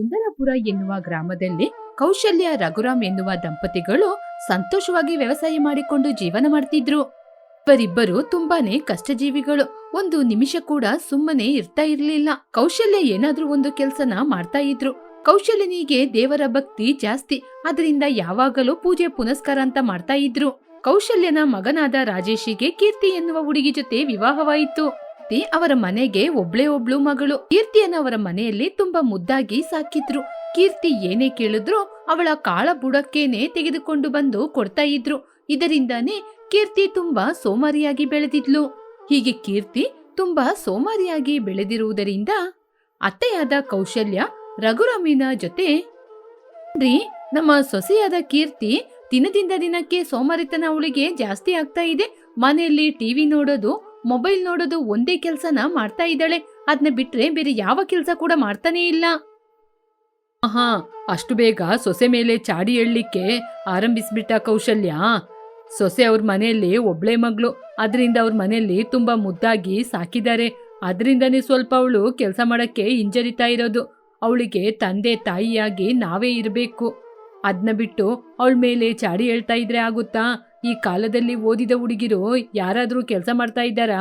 ಸುಂದರಪುರ ಎನ್ನುವ ಗ್ರಾಮದಲ್ಲಿ ಕೌಶಲ್ಯ ರಘುರಾಮ್ ಎನ್ನುವ ದಂಪತಿಗಳು ಸಂತೋಷವಾಗಿ ವ್ಯವಸಾಯ ಮಾಡಿಕೊಂಡು ಜೀವನ ಮಾಡ್ತಿದ್ರು. ಇವರಿಬ್ಬರು ತುಂಬಾನೇ ಕಷ್ಟಜೀವಿಗಳು. ಒಂದು ನಿಮಿಷ ಕೂಡ ಸುಮ್ಮನೆ ಇರ್ತಾ ಇರ್ಲಿಲ್ಲ. ಕೌಶಲ್ಯ ಏನಾದ್ರೂ ಒಂದು ಕೆಲ್ಸನ ಮಾಡ್ತಾ ಇದ್ರು. ಕೌಶಲ್ಯನಿಗೆ ದೇವರ ಭಕ್ತಿ ಜಾಸ್ತಿ. ಅದರಿಂದ ಯಾವಾಗಲೂ ಪೂಜೆ ಪುನಸ್ಕಾರ ಅಂತ ಮಾಡ್ತಾ ಇದ್ರು. ಕೌಶಲ್ಯನ ಮಗನಾದ ರಾಜೇಶಿಗೆ ಕೀರ್ತಿ ಎನ್ನುವ ಹುಡುಗಿ ಜೊತೆ ವಿವಾಹವಾಯಿತು. ಕೀರ್ತಿ ಅವರ ಮನೆಗೆ ಒಬ್ಳೆ ಒಬ್ಳು ಮಗಳು. ಕೀರ್ತಿಯನ್ನ ಅವರ ಮನೆಯಲ್ಲಿ ತುಂಬಾ ಮುದ್ದಾಗಿ ಸಾಕಿದ್ರು. ಕೀರ್ತಿ ಏನೇ ಕೇಳಿದ್ರು ಅವಳ ಕಾಳ ಬುಡಕ್ಕೇನೆ ತೆಗೆದುಕೊಂಡು ಬಂದು ಕೊಡ್ತಾ ಇದ್ರು. ಇದರಿಂದಾನೇ ಕೀರ್ತಿ ತುಂಬಾ ಸೋಮಾರಿಯಾಗಿ ಬೆಳೆದಿದ್ಲು. ಹೀಗೆ ಕೀರ್ತಿ ತುಂಬಾ ಸೋಮಾರಿಯಾಗಿ ಬೆಳೆದಿರುವುದರಿಂದ ಅತ್ತೆಯಾದ ಕೌಶಲ್ಯ ರಘುರಾಮಿನ ಜೊತೆ ನಮ್ಮ ಸೊಸೆಯಾದ ಕೀರ್ತಿ ದಿನದಿಂದ ದಿನಕ್ಕೆ ಸೋಮಾರಿತನ ಅವಳಿಗೆ ಜಾಸ್ತಿ ಆಗ್ತಾ ಇದೆ. ಮನೆಯಲ್ಲಿ ಟಿವಿ ನೋಡೋದು ಮೊಬೈಲ್ ನೋಡೋದು ಒಂದೇ ಕೆಲಸನ ಮಾಡ್ತಾ ಇದ್ದಾಳೆ. ಅದನ್ನ ಬಿಟ್ರೆ ಬೇರೆ ಯಾವ ಕೆಲಸ ಕೂಡ ಮಾಡ್ತಾನೇ ಇಲ್ಲ. ಹಾ ಅಷ್ಟು ಬೇಗ ಸೊಸೆ ಮೇಲೆ ಚಾಡಿ ಹೇಳಲಿಕ್ಕೆ ಆರಂಭಿಸ್ಬಿಟ್ಟ ಕೌಶಲ್ಯ. ಸೊಸೆ ಅವ್ರ ಮನೆಯಲ್ಲಿ ಒಬ್ಳೆ ಮಗಳು. ಅದರಿಂದ ಅವ್ರ ಮನೆಯಲ್ಲಿ ತುಂಬಾ ಮುದ್ದಾಗಿ ಸಾಕಿದ್ದಾರೆ. ಅದರಿಂದನೇ ಸ್ವಲ್ಪ ಅವಳು ಕೆಲಸ ಮಾಡಕ್ಕೆ ಹಿಂಜರಿತಾ ಇರೋದು. ಅವಳಿಗೆ ತಂದೆ ತಾಯಿಯಾಗಿ ನಾವೇ ಇರಬೇಕು. ಅದನ್ನ ಬಿಟ್ಟು ಅವಳ ಮೇಲೆ ಚಾಡಿ ಹೇಳ್ತಾ ಇದ್ರೆ ಆಗುತ್ತಾ? ಈ ಕಾಲದಲ್ಲಿ ಓದಿದ ಹುಡುಗಿರು ಯಾರಾದರೂ ಕೆಲಸ ಮಾಡ್ತಾ ಇದ್ದಾರಾ?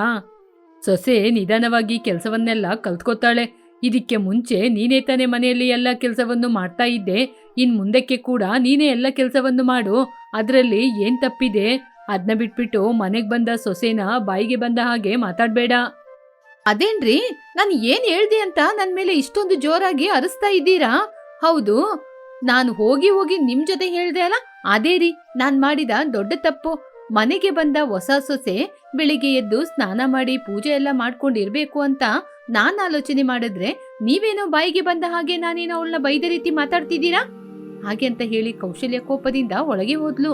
ಸೊಸೆ ನಿಧಾನವಾಗಿ ಕೆಲಸವನ್ನೆಲ್ಲ ಕಲ್ತ್ಕೋತಾಳೆ. ಇದಕ್ಕೆ ಮುಂಚೆ ನೀನೇ ತಾನೇ ಮನೆಯಲ್ಲಿ ಎಲ್ಲ ಕೆಲಸವನ್ನು ಮಾಡ್ತಾ ಇದ್ದೆ. ಇನ್ ಮುಂದಕ್ಕೆ ಕೂಡ ನೀನೇ ಎಲ್ಲ ಕೆಲಸವನ್ನು ಮಾಡು. ಅದರಲ್ಲಿ ಏನ್ ತಪ್ಪಿದೆ? ಅದನ್ನ ಬಿಟ್ಬಿಟ್ಟು ಮನೆಗೆ ಬಂದ ಸೊಸೆನ ಬಾಯಿಗೆ ಬಂದ ಹಾಗೆ ಮಾತಾಡ್ಬೇಡ. ಅದೇನ್ರಿ? ನಾನು ಏನ್ ಹೇಳ್ದೆ ಅಂತ ನನ್ ಮೇಲೆ ಇಷ್ಟೊಂದು ಜೋರಾಗಿ ಅರಸ್ತಾ ಇದ್ದೀರಾ? ಹೌದು ನಾನು ಹೋಗಿ ಹೋಗಿ ನಿಮ್ ಜೊತೆ ಹೇಳ್ದೆ ಅಲ್ಲ? ಅದೇ ರೀ, ನಾನ್ ಮಾಡಿದ ದೊಡ್ಡ ತಪ್ಪು. ಮನೆಗೆ ಬಂದ ಹೊಸ ಸೊಸೆ ಬೆಳಿಗ್ಗೆ ಎದ್ದು ಸ್ನಾನ ಮಾಡಿ ಪೂಜೆ ಎಲ್ಲ ಮಾಡ್ಕೊಂಡಿರ್ಬೇಕು ಅಂತ ನಾನ್ ಆಲೋಚನೆ ಮಾಡಿದ್ರೆ ನೀವೇನೋ ಬಾಯಿಗೆ ಬಂದ ಹಾಗೆ ನಾನೇನೋ ಅವಳನ್ನ ಬೈದ ರೀತಿ ಮಾತಾಡ್ತಿದ್ದೀರಾ? ಹಾಗೆ ಅಂತ ಹೇಳಿ ಕೌಶಲ್ಯ ಕೋಪದಿಂದ ಒಳಗೆ ಹೋದ್ಲು.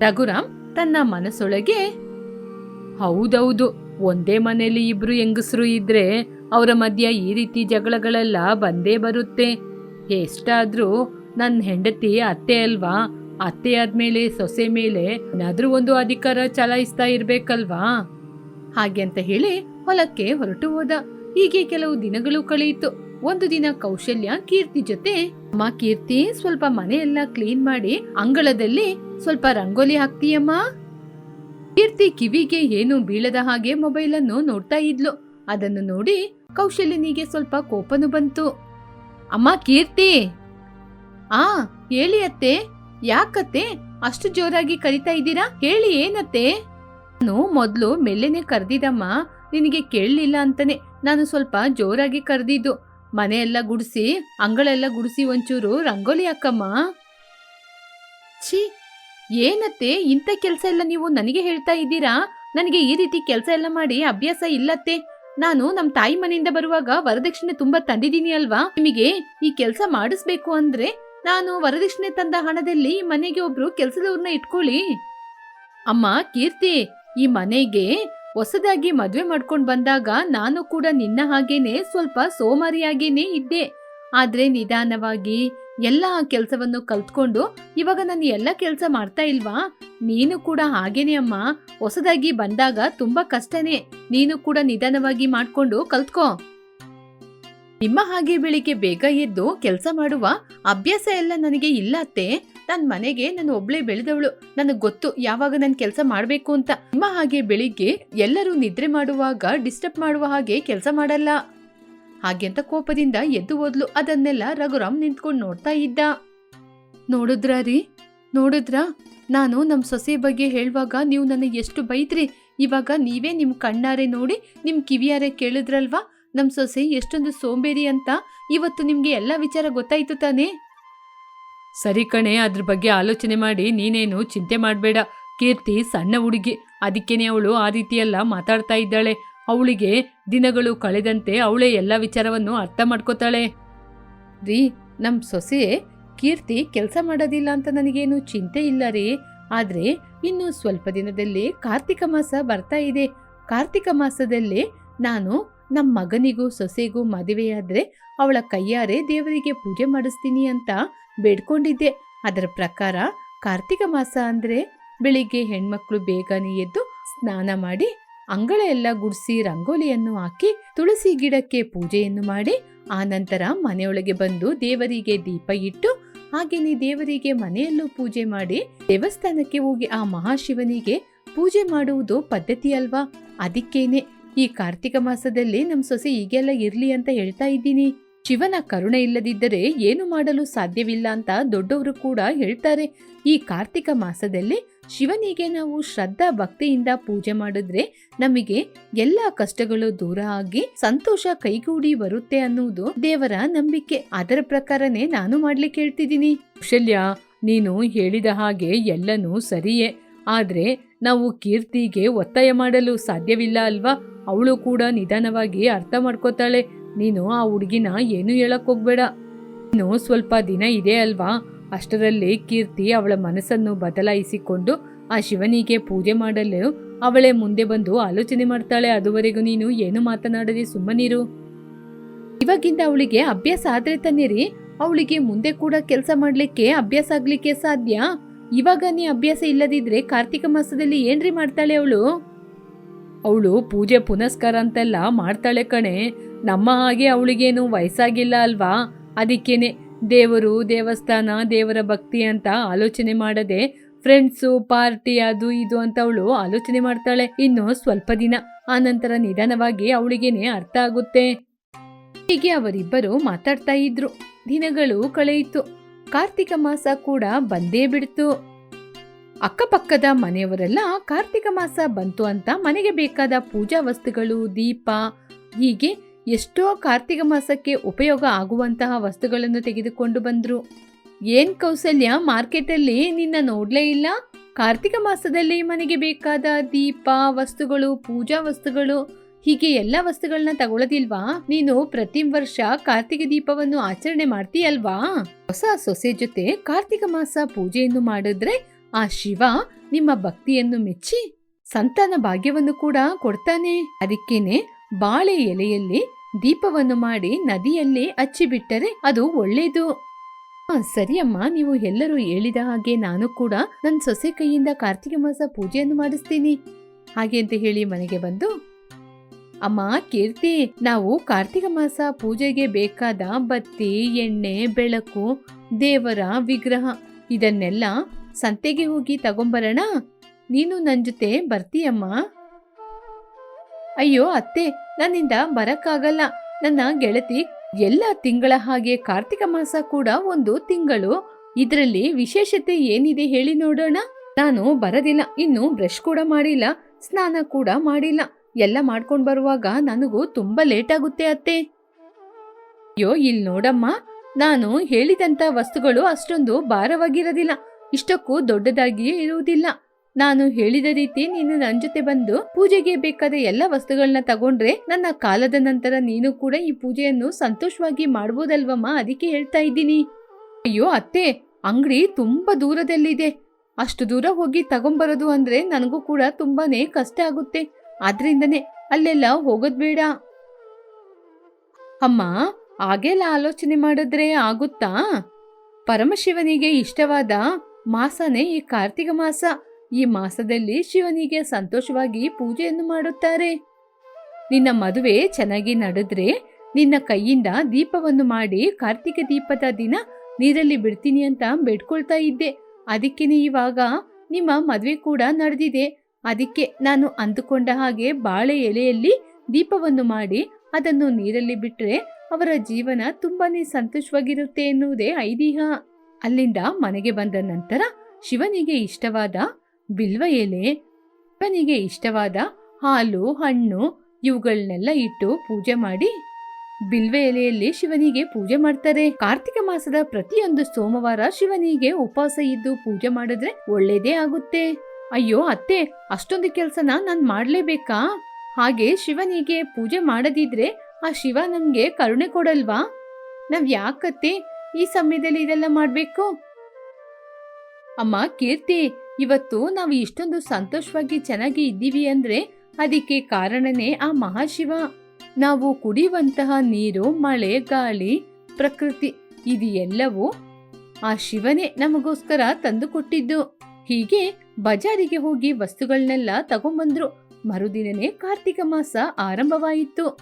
ರಘುರಾಮ್ ತನ್ನ ಮನಸ್ಸೊಳಗೆ, ಹೌದೌದು, ಒಂದೇ ಮನೆಯಲ್ಲಿ ಇಬ್ರು ಹೆಂಗಸರು ಇದ್ರೆ ಅವರ ಮಧ್ಯ ಈ ರೀತಿ ಜಗಳಗಳೆಲ್ಲ ಬಂದೇ ಬರುತ್ತೆ. ಎಷ್ಟಾದ್ರೂ ನನ್ನ ಹೆಂಡತಿ ಅತ್ತೆ ಅಲ್ವಾ? ಅತ್ತೆ ಆದ್ಮೇಲೆ ಸೊಸೆ ಮೇಲೆ ಏನಾದ್ರೂ ಒಂದು ಅಧಿಕಾರ ಚಲಾಯಿಸ್ತಾ ಇರ್ಬೇಕಲ್ವಾ? ಹಾಗೆ ಅಂತ ಹೇಳಿ ಹೊಲಕ್ಕೆ ಹೊರಟು ಹೋದ. ಹೀಗೆ ಕೆಲವು ದಿನಗಳು ಕಳೆಯಿತು. ಒಂದು ದಿನ ಕೌಶಲ್ಯ, ಕೀರ್ತಿ ಜೊತೆ ಅಮ್ಮ ಕೀರ್ತಿ ಸ್ವಲ್ಪ ಮನೆಯೆಲ್ಲ ಕ್ಲೀನ್ ಮಾಡಿ ಅಂಗಳದಲ್ಲಿ ಸ್ವಲ್ಪ ರಂಗೋಲಿ ಹಾಕ್ತೀಯಮ್ಮ? ಕೀರ್ತಿ ಕಿವಿಗೆ ಏನು ಬೀಳದ ಹಾಗೆ ಮೊಬೈಲ್ ಅನ್ನು ನೋಡ್ತಾ ಇದ್ಲು. ಅದನ್ನು ನೋಡಿ ಕೌಶಲ್ಯನಿಗೆ ಸ್ವಲ್ಪ ಕೋಪನು ಬಂತು. ಅಮ್ಮ ಕೀರ್ತಿ! ಆ, ಹೇಳಿ ಅತ್ತೆ. ಯಾಕತ್ತೆ? ಅಷ್ಟು ಜೋರಾಗಿ ಕರಿತಾ ಇದ್ದೀರಾ? ಹೇಳಿ ಏನತ್ತೆ? ನಾನು ಮೊದ್ಲು ಮೆಲ್ಲೆನೆ ಕರೆದಿದ್ದಮ್ಮ. ನಿನಗೆ ಕೇಳಲಿಲ್ಲ ಅಂತಾನೆ. ನಾನು ಸ್ವಲ್ಪ ಜೋರಾಗಿ ಕರೆದಿದ್ದು. ಮನೆಯೆಲ್ಲ ಗುಡಿಸಿ ಅಂಗಳೆಲ್ಲ ಗುಡಿಸಿ ಒಂಚೂರು ರಂಗೋಲಿ ಹಾಕಮ್ಮ. ಛೀ! ಏನತ್ತೆ? ಇಂಥ ಕೆಲಸ ಎಲ್ಲ ನೀವು ನನಗೆ ಹೇಳ್ತಾ ಇದ್ದೀರಾ? ನನಗೆ ಈ ರೀತಿ ಕೆಲಸ ಎಲ್ಲ ಮಾಡಿ ಅಭ್ಯಾಸ ಇಲ್ಲತ್ತೆ. ನಾನು ನಮ್ಮ ತಾಯಿ ಮನೆಯಿಂದ ಬರುವಾಗ ವರದಕ್ಷಿಣೆ ತುಂಬಾ ತಂದಿದ್ದೀನಿ ಅಲ್ವಾ? ನಿಮಗೆ ಈ ಕೆಲಸ ಮಾಡಿಸ್ಬೇಕು ಅಂದ್ರೆ ನಾನು ವರದಕ್ಷಿಣೆ ತಂದ ಹಣದಲ್ಲಿ ಮನೆಗೆ ಒಬ್ರು ಕೆಲಸದವ್ರನ್ನ ಇಟ್ಕೊಳ್ಳಿ. ಅಮ್ಮ, ಕೀರ್ತಿ, ಈ ಮನೆಗೆ ಹೊಸದಾಗಿ ಮದುವೆ ಮಾಡ್ಕೊಂಡು ಬಂದಾಗ ನಾನು ಕೂಡ ನಿನ್ನ ಹಾಗೇನೆ ಸ್ವಲ್ಪ ಸೋಮಾರಿಯಾಗೇನೆ ಇದ್ದೆ. ಆದ್ರೆ ನಿಧಾನವಾಗಿ ಎಲ್ಲ ಕೆಲಸವನ್ನು ಕಲ್ತ್ಕೊಂಡು ಇವಾಗ ನಾನು ಎಲ್ಲ ಕೆಲಸ ಮಾಡ್ತಾ ಇಲ್ವಾ? ನೀನು ಕೂಡ ಹಾಗೇನೆ ಅಮ್ಮ. ಹೊಸದಾಗಿ ಬಂದಾಗ ತುಂಬಾ ಕಷ್ಟನೇ. ನೀನು ಕೂಡ ನಿಧಾನವಾಗಿ ಮಾಡ್ಕೊಂಡು ಕಲ್ತ್ಕೋ. ನಿಮ್ಮ ಹಾಗೆ ಬೆಳಿಗ್ಗೆ ಬೇಗ ಎದ್ದು ಕೆಲಸ ಮಾಡುವ ಅಭ್ಯಾಸ ಎಲ್ಲ ನನಗೆ ಇಲ್ಲ ಅತ್ತೆ. ನನ್ ಮನೆಗೆ ನಾನು ಒಬ್ಳೆ ಬೆಳೆದವಳು. ನನಗೆ ಗೊತ್ತು ಯಾವಾಗ ನಾನು ಕೆಲಸ ಮಾಡ್ಬೇಕು ಅಂತ. ನಿಮ್ಮ ಹಾಗೆ ಬೆಳಿಗ್ಗೆ ಎಲ್ಲರೂ ನಿದ್ರೆ ಮಾಡುವಾಗ ಡಿಸ್ಟರ್ಬ್ ಮಾಡುವ ಹಾಗೆ ಕೆಲಸ ಮಾಡಲ್ಲ. ಹಾಗೆ ಅಂತ ಕೋಪದಿಂದ ಎದ್ದು ಹೋದ್ಲು. ಅದನ್ನೆಲ್ಲ ರಘುರಾಮ್ ನಿಂತ್ಕೊಂಡು ನೋಡ್ತಾ ಇದ್ದ. ನೋಡುದ್ರ ರೀ? ನೋಡಿದ್ರಾ? ನಾನು ನಮ್ಮ ಸೊಸೆ ಬಗ್ಗೆ ಹೇಳುವಾಗ ನೀವು ನನಗೆ ಎಷ್ಟು ಬೈತ್ರಿ ಇವಾಗ ನೀವೇ ನಿಮ್ಮ ಕಣ್ಣಾರೆ ನೋಡಿ ನಿಮ್ಮ ಕಿವಿಯಾರೆ ಕೇಳಿದ್ರಲ್ವಾ? ನಮ್ಮ ಸೊಸೆ ಎಷ್ಟೊಂದು ಸೋಂಬೇರಿ ಅಂತ ಇವತ್ತು ನಿಮಗೆ ಎಲ್ಲ ವಿಚಾರ ಗೊತ್ತಾಯ್ತು ತಾನೇ? ಸರಿ ಕಣೆ, ಅದ್ರ ಬಗ್ಗೆ ಆಲೋಚನೆ ಮಾಡಿ ನೀನೇನು ಚಿಂತೆ ಮಾಡಬೇಡ. ಕೀರ್ತಿ ಸಣ್ಣ ಹುಡುಗಿ. ಅದಕ್ಕೇನೆ ಅವಳು ಆ ರೀತಿಯೆಲ್ಲ ಮಾತಾಡ್ತಾ ಇದ್ದಾಳೆ. ಅವಳಿಗೆ ದಿನಗಳು ಕಳೆದಂತೆ ಅವಳೇ ಎಲ್ಲ ವಿಚಾರವನ್ನು ಅರ್ಥ ಮಾಡ್ಕೋತಾಳೆ. ರೀ ನಮ್ಮ ಸೊಸೆ ಕೀರ್ತಿ ಕೆಲಸ ಮಾಡೋದಿಲ್ಲ ಅಂತ ನನಗೇನು ಚಿಂತೆ ಇಲ್ಲ ರೀ. ಆದರೆ ಇನ್ನು ಸ್ವಲ್ಪ ದಿನದಲ್ಲಿ ಕಾರ್ತಿಕ ಮಾಸ ಬರ್ತಾ ಇದೆ. ಕಾರ್ತಿಕ ಮಾಸದಲ್ಲಿ ನಾನು ನಮ್ಮ ಮಗನಿಗೂ ಸೊಸೆಗೂ ಮದುವೆಯಾದರೆ ಅವಳ ಕೈಯಾರೆ ದೇವರಿಗೆ ಪೂಜೆ ಮಾಡಿಸ್ತೀನಿ ಅಂತ ಬೇಡ್ಕೊಂಡಿದ್ದೆ. ಅದರ ಪ್ರಕಾರ ಕಾರ್ತಿಕ ಮಾಸ ಅಂದ್ರೆ ಬೆಳಿಗ್ಗೆ ಹೆಣ್ಮಕ್ಳು ಬೇಗನೆ ಎದ್ದು ಸ್ನಾನ ಮಾಡಿ ಅಂಗಳ ಎಲ್ಲ ಗುಡಿಸಿ ರಂಗೋಲಿಯನ್ನು ಹಾಕಿ ತುಳಸಿ ಗಿಡಕ್ಕೆ ಪೂಜೆಯನ್ನು ಮಾಡಿ, ಆ ನಂತರ ಮನೆಯೊಳಗೆ ಬಂದು ದೇವರಿಗೆ ದೀಪ ಇಟ್ಟು ಹಾಗೇನೇ ದೇವರಿಗೆ ಮನೆಯಲ್ಲೂ ಪೂಜೆ ಮಾಡಿ ದೇವಸ್ಥಾನಕ್ಕೆ ಹೋಗಿ ಆ ಮಹಾಶಿವನಿಗೆ ಪೂಜೆ ಮಾಡುವುದು ಪದ್ಧತಿ ಅಲ್ವಾ? ಅದಕ್ಕೇನೆ. ಈ ಕಾರ್ತಿಕ ಮಾಸದಲ್ಲಿ ನಮ್ ಸೊಸೆ ಈಗೆಲ್ಲ ಇರ್ಲಿ ಅಂತ ಹೇಳ್ತಾ ಇದ್ದೀನಿ. ಶಿವನ ಕರುಣೆ ಇಲ್ಲದಿದ್ದರೆ ಏನು ಮಾಡಲು ಸಾಧ್ಯವಿಲ್ಲ ಅಂತ ದೊಡ್ಡವರು ಕೂಡ ಹೇಳ್ತಾರೆ. ಈ ಕಾರ್ತಿಕ ಮಾಸದಲ್ಲಿ ಶಿವನಿಗೆ ನಾವು ಶ್ರದ್ಧಾ ಭಕ್ತಿಯಿಂದ ಪೂಜೆ ಮಾಡಿದ್ರೆ ನಮಗೆ ಎಲ್ಲ ಕಷ್ಟಗಳು ದೂರ ಆಗಿ ಸಂತೋಷ ಕೈಗೂಡಿ ಬರುತ್ತೆ ಅನ್ನುವುದು ದೇವರ ನಂಬಿಕೆ. ಅದರ ಪ್ರಕಾರನೇ ನಾನು ಮಾಡ್ಲಿಕ್ಕೆ ಹೇಳ್ತಿದ್ದೀನಿ. ಕೌಶಲ್ಯ, ನೀನು ಹೇಳಿದ ಹಾಗೆ ಎಲ್ಲನೂ ಸರಿಯೇ. ಆದ್ರೆ ನಾವು ಕೀರ್ತಿಗೆ ಒತ್ತಾಯ ಮಾಡಲು ಸಾಧ್ಯವಿಲ್ಲ ಅಲ್ವಾ? ಅವಳು ಕೂಡ ನಿಧಾನವಾಗಿ ಅರ್ಥ ಮಾಡ್ಕೋತಾಳೆ. ನೀನು ಆ ಹುಡುಗಿನ ಏನು ಹೋಗ್ಬೇಡ. ಇನ್ನು ಸ್ವಲ್ಪ ದಿನ ಇದೆ ಅಲ್ವಾ? ಅಷ್ಟರಲ್ಲಿ ಕೀರ್ತಿ ಅವಳ ಮನಸ್ಸನ್ನು ಬದಲಾಯಿಸಿಕೊಂಡು ಆ ಶಿವನಿಗೆ ಪೂಜೆ ಮಾಡಲು ಅವಳೇ ಮುಂದೆ ಬಂದು ಆಲೋಚನೆ ಮಾಡ್ತಾಳೆ. ಅದುವರೆಗೂ ನೀನು ಏನು ಮಾತನಾಡದೆ ಸುಮ್ಮನಿರು. ಇವಾಗಿಂದ ಅವಳಿಗೆ ಅಭ್ಯಾಸ ಆದ್ರೆ ತಾನೇ ಅವಳಿಗೆ ಮುಂದೆ ಕೂಡ ಕೆಲಸ ಮಾಡ್ಲಿಕ್ಕೆ, ಅಭ್ಯಾಸ ಆಗಲಿಕ್ಕೆ ಸಾಧ್ಯ? ಇವಾಗ ನೀ ಅಭ್ಯಾಸ ಇಲ್ಲದಿದ್ರೆ ಕಾರ್ತಿಕ ಮಾಸದಲ್ಲಿ ಏನ್ರಿ ಮಾಡ್ತಾಳೆ ಅವಳು? ಅವಳು ಪೂಜೆ ಪುನಸ್ಕಾರ ಅಂತೆಲ್ಲ ಮಾಡ್ತಾಳೆ ಕಣೆ. ನಮ್ಮ ಹಾಗೆ ಅವಳಿಗೇನು ವಯಸ್ಸಾಗಿಲ್ಲ ಅಲ್ವಾ? ಅದಕ್ಕೇನೆ ದೇವರು, ದೇವಸ್ಥಾನ, ದೇವರ ಭಕ್ತಿ ಅಂತ ಆಲೋಚನೆ ಮಾಡದೆ ಫ್ರೆಂಡ್ಸು ಪಾರ್ಟಿ ಅದು ಇದು ಅಂತ ಅವಳು ಆಲೋಚನೆ ಮಾಡ್ತಾಳೆ. ಇನ್ನು ಸ್ವಲ್ಪ ದಿನ ಆ ನಂತರ ನಿಧಾನವಾಗಿ ಅವಳಿಗೇನೆ ಅರ್ಥ ಆಗುತ್ತೆ. ಹೀಗೆ ಅವರಿಬ್ಬರು ಮಾತಾಡ್ತಾ ಇದ್ರು. ದಿನಗಳು ಕಳೆಯಿತು. ಕಾರ್ತಿಕ ಮಾಸ ಕೂಡ ಬಂದೇ ಬಿಡ್ತು. ಅಕ್ಕಪಕ್ಕದ ಮನೆಯವರೆಲ್ಲ ಕಾರ್ತಿಕ ಮಾಸ ಬಂತು ಅಂತ ಮನೆಗೆ ಬೇಕಾದ ಪೂಜಾ ವಸ್ತುಗಳು, ದೀಪ, ಹೀಗೆ ಎಷ್ಟೋ ಕಾರ್ತಿಕ ಮಾಸಕ್ಕೆ ಉಪಯೋಗ ಆಗುವಂತಹ ವಸ್ತುಗಳನ್ನು ತೆಗೆದುಕೊಂಡು ಬಂದರು. ಏನ್ ಕೌಸಲ್ಯ, ಮಾರ್ಕೆಟಲ್ಲಿ ನಿನ್ನ ನೋಡ್ಲೇ ಇಲ್ಲ? ಕಾರ್ತಿಕ ಮಾಸದಲ್ಲಿ ಮನೆಗೆ ಬೇಕಾದ ದೀಪ, ವಸ್ತುಗಳು, ಪೂಜಾ ವಸ್ತುಗಳು ಹೀಗೆ ಎಲ್ಲ ವಸ್ತುಗಳನ್ನ ತಗೊಳ್ಳೋದಿಲ್ವಾ ನೀನು ಪ್ರತಿ ವರ್ಷ ಕಾರ್ತಿಕ ದೀಪವನ್ನು ಆಚರಣೆ ಮಾಡ್ತೀಯಲ್ವಾ? ಹೊಸ ಸೊಸೆ ಜೊತೆ ಕಾರ್ತಿಕ ಮಾಸ ಪೂಜೆಯನ್ನು ಮಾಡಿದ್ರೆ ಆ ಶಿವ ನಿಮ್ಮ ಭಕ್ತಿಯನ್ನು ಮೆಚ್ಚಿ ಸಂತಾನ ಭಾಗ್ಯವನ್ನು ಕೂಡ ಕೊಡ್ತಾನೆ. ಅದಕ್ಕೇನೆ ಬಾಳೆ ಎಲೆಯಲ್ಲಿ ದೀಪವನ್ನು ಮಾಡಿ ನದಿಯಲ್ಲಿ ಹಚ್ಚಿಬಿಟ್ಟರೆ ಅದು ಒಳ್ಳೇದು. ಸರಿಯಮ್ಮ, ನೀವು ಎಲ್ಲರೂ ಹೇಳಿದ ಹಾಗೆ ನಾನು ಕೂಡ ನನ್ನ ಸೊಸೆ ಕೈಯಿಂದ ಕಾರ್ತಿಕ ಮಾಸ ಪೂಜೆಯನ್ನು ಮಾಡಿಸ್ತೀನಿ. ಹಾಗೆ ಅಂತ ಹೇಳಿ ಮನೆಗೆ ಬಂದು ಅಮ್ಮ ಕೀರ್ತಿ, ನಾವು ಕಾರ್ತಿಕ ಮಾಸ ಪೂಜೆಗೆ ಬೇಕಾದ ಬತ್ತಿ, ಎಣ್ಣೆ, ಬೆಳಕು, ದೇವರ ವಿಗ್ರಹ, ಇದನ್ನೆಲ್ಲ ಸಂತೆಗೆ ಹೋಗಿ ತಗೊಂಬರೋಣ. ನೀನು ನನ್ನ ಜೊತೆ ಬರ್ತೀಯಮ್ಮ? ಅಯ್ಯೋ ಅತ್ತೆ, ನನ್ನಿಂದ ಬರಕ್ಕಾಗಲ್ಲ. ನನ್ನ ಗೆಳತಿ ಎಲ್ಲ ತಿಂಗಳ ಹಾಗೆ ಕಾರ್ತಿಕ ಮಾಸ ಕೂಡ ಒಂದು ತಿಂಗಳು. ಇದರಲ್ಲಿ ವಿಶೇಷತೆ ಏನಿದೆ ಹೇಳಿ ನೋಡೋಣ. ನಾನು ಬರದಿಲ್ಲ, ಇನ್ನು ಬ್ರಷ್ ಕೂಡ ಮಾಡಿಲ್ಲ, ಸ್ನಾನ ಕೂಡ ಮಾಡಿಲ್ಲ. ಎಲ್ಲ ಮಾಡ್ಕೊಂಡು ಬರುವಾಗ ನನಗೂ ತುಂಬಾ ಲೇಟ್ ಆಗುತ್ತೆ ಅತ್ತೆ. ಅಯ್ಯೋ ಇಲ್ಲಿ ನೋಡಮ್ಮ, ನಾನು ಹೇಳಿದಂತ ವಸ್ತುಗಳು ಅಷ್ಟೊಂದು ಭಾರವಾಗಿರೋದಿಲ್ಲ. ಇಷ್ಟಕ್ಕೂ ದೊಡ್ಡದಾಗಿಯೇ ಇರುವುದಿಲ್ಲ. ನಾನು ಹೇಳಿದ ರೀತಿ ನೀನು ನನ್ನ ಜೊತೆ ಬಂದು ಪೂಜೆಗೆ ಬೇಕಾದ ಎಲ್ಲ ವಸ್ತುಗಳನ್ನ ತಗೊಂಡ್ರೆ ನನ್ನ ಕಾಲದ ನಂತರ ನೀನು ಕೂಡ ಈ ಪೂಜೆಯನ್ನು ಸಂತೋಷವಾಗಿ ಮಾಡ್ಬೋದಲ್ವಮ್ಮ? ಅದಕ್ಕೆ ಹೇಳ್ತಾ ಇದ್ದೀನಿ. ಅಯ್ಯೋ, ಅತ್ತೆ, ಅಂಗಡಿ ತುಂಬಾ ದೂರದಲ್ಲಿದೆ. ಅಷ್ಟು ದೂರ ಹೋಗಿ ತಗೊಂಬರೋದು ಅಂದ್ರೆ ನನಗೂ ಕೂಡ ತುಂಬಾನೇ ಕಷ್ಟ ಆಗುತ್ತೆ. ಆದ್ರಿಂದನೇ ಅಲ್ಲೆಲ್ಲ ಹೋಗೋದ್ ಬೇಡ. ಅಮ್ಮ, ಹಾಗೆಲ್ಲ ಆಲೋಚನೆ ಮಾಡಿದ್ರೆ ಆಗುತ್ತಾ? ಪರಮಶಿವನಿಗೆ ಇಷ್ಟವಾದ ಮಾಸನೇ ಈ ಕಾರ್ತಿಕ ಮಾಸ. ಈ ಮಾಸದಲ್ಲಿ ಶಿವನಿಗೆ ಸಂತೋಷವಾಗಿ ಪೂಜೆಯನ್ನು ಮಾಡುತ್ತಾರೆ. ನಿನ್ನ ಮದುವೆ ಚೆನ್ನಾಗಿ ನಡೆದ್ರೆ ನಿನ್ನ ಕೈಯಿಂದ ದೀಪವನ್ನು ಮಾಡಿ ಕಾರ್ತಿಕ ದೀಪದ ದಿನ ನೀರಲ್ಲಿ ಬಿಡ್ತೀನಿ ಅಂತ ಬೇಡ್ಕೊಳ್ತಾ ಇದ್ದೆ. ಅದಕ್ಕೇನೆ ಇವಾಗ ನಿಮ್ಮ ಮದುವೆ ಕೂಡ ನಡೆದಿದೆ. ಅದಕ್ಕೆ ನಾನು ಅಂದುಕೊಂಡ ಹಾಗೆ ಬಾಳೆ ಎಲೆಯಲ್ಲಿ ದೀಪವನ್ನು ಮಾಡಿ ಅದನ್ನು ನೀರಲ್ಲಿ ಬಿಟ್ಟರೆ ಅವರ ಜೀವನ ತುಂಬಾನೇ ಸಂತೋಷವಾಗಿರುತ್ತೆ ಎನ್ನುವುದೇ ಐದೀಹ. ಅಲ್ಲಿಂದ ಮನೆಗೆ ಬಂದ ನಂತರ ಶಿವನಿಗೆ ಇಷ್ಟವಾದ ಬಿಲ್ವ ಎಲೆ, ಶಿವನಿಗೆ ಇಷ್ಟವಾದ ಹಾಲು, ಹಣ್ಣು ಇವುಗಳನ್ನೆಲ್ಲ ಇಟ್ಟು ಪೂಜೆ ಮಾಡಿ ಬಿಲ್ವ ಎಲೆಯಲ್ಲಿ ಶಿವನಿಗೆ ಪೂಜೆ ಮಾಡ್ತಾರೆ. ಕಾರ್ತಿಕ ಮಾಸದ ಪ್ರತಿಯೊಂದು ಸೋಮವಾರ ಶಿವನಿಗೆ ಉಪವಾಸ ಇದ್ದು ಪೂಜೆ ಮಾಡಿದ್ರೆ ಒಳ್ಳೇದೇ ಆಗುತ್ತೆ. ಅಯ್ಯೋ ಅತ್ತೆ, ಅಷ್ಟೊಂದು ಕೆಲಸನ ನಾನು ಮಾಡಲೇಬೇಕಾ? ಹಾಗೆ ಶಿವನಿಗೆ ಪೂಜೆ ಮಾಡದಿದ್ರೆ ಆ ಶಿವ ನಮಗೆ ಕರುಣೆ ಕೊಡಲ್ವಾ? ನಾವ್ ಯಾಕತ್ತೆ ಈ ಸಮಯದಲ್ಲಿ ಇದೆಲ್ಲ ಮಾಡ್ಬೇಕು? ಅಮ್ಮ, ಕೀರ್ತಿ, ಇವತ್ತು ನಾವು ಇಷ್ಟೊಂದು ಸಂತೋಷವಾಗಿ ಚೆನ್ನಾಗಿ ಇದ್ದೀವಿ ಅಂದ್ರೆ ಅದಕ್ಕೆ ಕಾರಣನೇ ಆ ಮಹಾಶಿವ. ನಾವು ಕುಡಿಯುವಂತಹ ನೀರು, ಮಳೆ, ಗಾಳಿ, ಪ್ರಕೃತಿ ಇದು ಎಲ್ಲವೂ ಆ ಶಿವನೇ ನಮಗೋಸ್ಕರ ತಂದು ಕೊಟ್ಟಿದ್ದು ಹೀಗೆ ಬಜಾರಿಗೆ ಹೋಗಿ ವಸ್ತುಗಳನ್ನೆಲ್ಲ ತಗೊಂಬಂದ್ರು. ಮರುದಿನನೇ ಕಾರ್ತಿಕ ಮಾಸ ಆರಂಭವಾಯಿತು.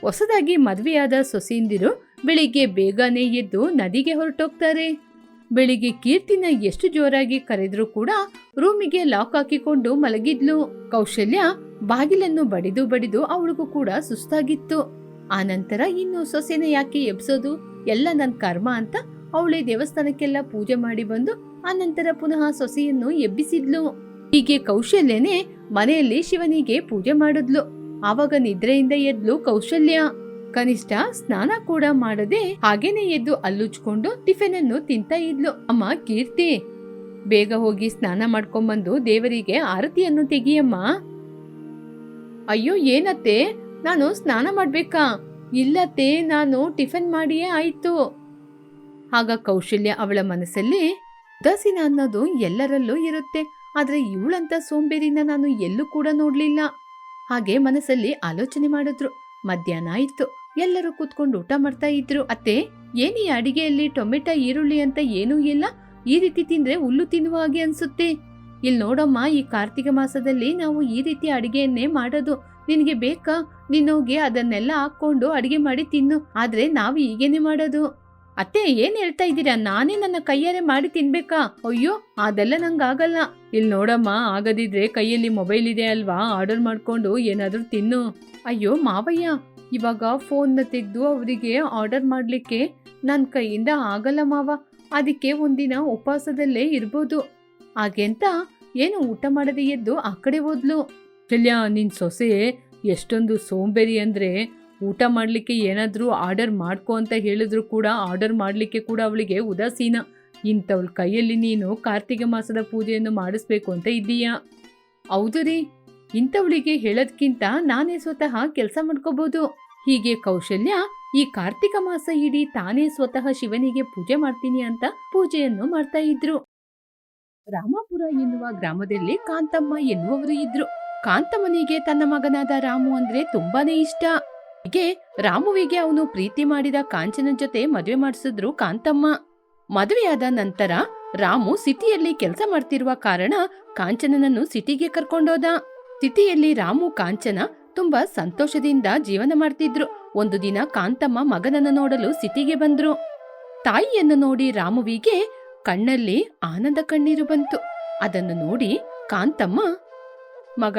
ಹೊಸದಾಗಿ ಮದುವೆಯಾದ ಸೊಸೆಯಿಂದಿರು ಬೆಳಿಗ್ಗೆ ಬೇಗನೆ ಎದ್ದು ನದಿಗೆ ಹೊರಟೋಗ್ತಾರೆ. ಬೆಳಿಗ್ಗೆ ಕೀರ್ತಿನ ಎಷ್ಟು ಜೋರಾಗಿ ಕರೆದ್ರೂ ಕೂಡ ರೂಮಿಗೆ ಲಾಕ್ ಹಾಕಿಕೊಂಡು ಮಲಗಿದ್ಲು. ಕೌಶಲ್ಯ ಬಾಗಿಲನ್ನು ಬಡಿದು ಬಡಿದು ಅವಳಿಗೂ ಕೂಡ ಸುಸ್ತಾಗಿತ್ತು. ಆನಂತರ ಇನ್ನು ಸೊಸೆನ ಯಾಕೆ ಎಬ್ಸೋದು? ಎಲ್ಲ ನನ್ನ ಕರ್ಮ ಅಂತ ಅವಳೆ ದೇವಸ್ಥಾನಕ್ಕೆಲ್ಲ ಪೂಜೆ ಮಾಡಿ ಬಂದು ಆನಂತರ ಪುನಃ ಸೊಸೆಯನ್ನು ಎಬ್ಬಿಸಿದ್ಲು. ಹೀಗೆ ಕೌಶಲ್ಯನೇ ಮನೆಯಲ್ಲಿ ಶಿವನಿಗೆ ಪೂಜೆ ಮಾಡಿದ್ಲು. ಆವಾಗ ನಿದ್ರೆಯಿಂದ ಎದ್ಲು ಕೌಶಲ್ಯ. ಕನಿಷ್ಠ ಸ್ನಾನ ಕೂಡ ಮಾಡದೆ ಹಾಗೇನೆ ಎದ್ದು ಅಲ್ಲುಚ್ಕೊಂಡು ಟಿಫಿನ್ ಅನ್ನು ತಿಂತ ಇದ್ಲು. ಅಮ್ಮ, ಕೀರ್ತಿ. ಬೇಗ ಹೋಗಿ ಸ್ನಾನ ಮಾಡ್ಕೊಂಬಂದು ದೇವರಿಗೆ ಆರತಿಯನ್ನು ತೆಗಿಯಮ್ಮ. ಅಯ್ಯೋ, ಏನತ್ತೆ? ನಾನು ಸ್ನಾನ ಮಾಡ್ಬೇಕಾ? ಇಲ್ಲತ್ತೆ, ನಾನು ಟಿಫನ್ ಮಾಡಿಯೇ ಆಯ್ತು. ಆಗ ಕೌಶಲ್ಯ ಅವಳ ಮನಸ್ಸಲ್ಲಿ ಉದಾಸೀನ ಅನ್ನೋದು ಎಲ್ಲರಲ್ಲೂ ಇರುತ್ತೆ, ಆದರೆ ಇವಳಂತ ಸೋಂಬೇರಿನ ನಾನು ಎಲ್ಲೂ ಕೂಡ ನೋಡಲಿಲ್ಲ. ಹಾಗೆ ಮನಸ್ಸಲ್ಲಿ ಆಲೋಚನೆ ಮಾಡಿದ್ರು. ಮಧ್ಯಾಹ್ನ ಆಯ್ತು. ಎಲ್ಲರೂ ಕೂತ್ಕೊಂಡು ಊಟ ಮಾಡ್ತಾ ಇದ್ರು. ಅತ್ತೆ, ಏನ್ ಈ ಅಡಿಗೆಯಲ್ಲಿ ಟೊಮೆಟೊ, ಈರುಳ್ಳಿ ಅಂತ ಏನೂ ಇಲ್ಲ? ಈ ರೀತಿ ತಿಂದ್ರೆ ಹುಲ್ಲು ತಿನ್ನುವ ಹಾಗೆ ಅನ್ಸುತ್ತೆ. ಇಲ್ಲಿ ನೋಡಮ್ಮ, ಈ ಕಾರ್ತಿಕ ಮಾಸದಲ್ಲಿ ನಾವು ಈ ರೀತಿ ಅಡಿಗೆಯನ್ನೇ ಮಾಡೋದು. ನಿನಗೆ ಬೇಕಾ? ನಿನ್ನೋಗೆ ಅದನ್ನೆಲ್ಲ ಹಾಕೊಂಡು ಅಡಿಗೆ ಮಾಡಿ ತಿನ್ನು. ಆದ್ರೆ ನಾವು ಹೀಗೇನೆ ಮಾಡೋದು. ಅತ್ತೆ, ಏನ್ ಹೇಳ್ತಾ ಇದ್ದೀರಾ? ನಾನೇ ನನ್ನ ಕೈಯಾರೆ ಮಾಡಿ ತಿನ್ಬೇಕಾ? ಅಯ್ಯೋ, ಅದೆಲ್ಲ ನಂಗಾಗಲ್ಲ. ಇಲ್ಲಿ ನೋಡಮ್ಮ, ಆಗದಿದ್ರೆ ಕೈಯಲ್ಲಿ ಮೊಬೈಲ್ ಇದೆ ಅಲ್ವಾ? ಆರ್ಡರ್ ಮಾಡ್ಕೊಂಡು ಏನಾದರೂ ತಿನ್ನು. ಅಯ್ಯೋ, ಮಾವಯ್ಯ, ಇವಾಗ ಫೋನ್ನ ತೆಗೆದು ಅವರಿಗೆ ಆರ್ಡರ್ ಮಾಡ್ಲಿಕ್ಕೆ ನನ್ನ ಕೈಯಿಂದ ಆಗಲ್ಲ ಮಾವ. ಅದಕ್ಕೆ ಒಂದಿನ ಉಪವಾಸದಲ್ಲೇ ಇರ್ಬೋದು. ಹಾಗೆಂತ ಏನು ಊಟ ಮಾಡದೆ ಎದ್ದು ಆ ಕಡೆ ಹೋದ್ಲು. ಕಲ್ಯಾ, ನಿನ್ ಸೊಸೆ ಎಷ್ಟೊಂದು ಸೋಂಬೇರಿ ಅಂದ್ರೆ ಊಟ ಮಾಡಲಿಕ್ಕೆ ಏನಾದರೂ ಆರ್ಡರ್ ಮಾಡ್ಕೊ ಅಂತ ಹೇಳಿದ್ರು ಕೂಡ ಆರ್ಡರ್ ಮಾಡಲಿಕ್ಕೆ ಕೂಡ ಅವಳಿಗೆ ಉದಾಸೀನ. ಇಂಥವಳ ಕೈಯಲ್ಲಿ ನೀನು ಕಾರ್ತಿಕ ಮಾಸದ ಪೂಜೆಯನ್ನು ಮಾಡಿಸ್ಬೇಕು ಅಂತ ಇದ್ದೀಯಾ? ಹೌದು ರೀ. ಇಂಥವಳಿಗೆ ಹೇಳೋದ್ಕಿಂತ ನಾನೇ ಸ್ವತಃ ಕೆಲಸ ಮಾಡ್ಕೋಬೋದು. ಹೀಗೆ ಕೌಶಲ್ಯ ಈ ಕಾರ್ತಿಕ ಮಾಸ ಇಡೀ ತಾನೇ ಸ್ವತಃ ಶಿವನಿಗೆ ಪೂಜೆ ಮಾಡ್ತೀನಿ ಅಂತ ಪೂಜೆಯನ್ನು ಮಾಡ್ತಾ ಇದ್ರು. ರಾಮಾಪುರ ಎನ್ನುವ ಗ್ರಾಮದಲ್ಲಿ ಕಾಂತಮ್ಮ ಎನ್ನುವವರು ಇದ್ರು. ಕಾಂತಮ್ಮನಿಗೆ ತನ್ನ ಮಗನಾದ ರಾಮು ಅಂದ್ರೆ ತುಂಬಾನೇ ಇಷ್ಟ. ಹೀಗೆ ರಾಮುವಿಗೆ ಅವನು ಪ್ರೀತಿ ಮಾಡಿದ ಕಾಂಚನ ಜೊತೆ ಮದುವೆ ಮಾಡಿಸಿದ್ರು ಕಾಂತಮ್ಮ. ಮದುವೆಯಾದ ನಂತರ ರಾಮು ಸಿಟಿಯಲ್ಲಿ ಕೆಲಸ ಮಾಡ್ತಿರುವ ಕಾರಣ ಕಾಂಚನನನ್ನು ಸಿಟಿಗೆ ಕರ್ಕೊಂಡೋದ. ಸಿಟಿಯಲ್ಲಿ ರಾಮು ಕಾಂಚನ ತುಂಬಾ ಸಂತೋಷದಿಂದ ಜೀವನ ಮಾಡ್ತಿದ್ರು. ಒಂದು ದಿನ ಕಾಂತಮ್ಮ ಮಗನನ್ನು ನೋಡಲು ಸಿಟಿಗೆ ಬಂದ್ರು. ತಾಯಿಯನ್ನು ನೋಡಿ ರಾಮುವಿಗೆ ಕಣ್ಣಲ್ಲಿ ಆನಂದ ಕಣ್ಣೀರು ಬಂತು. ಅದನ್ನು ನೋಡಿ ಕಾಂತಮ್ಮ, ಮಗ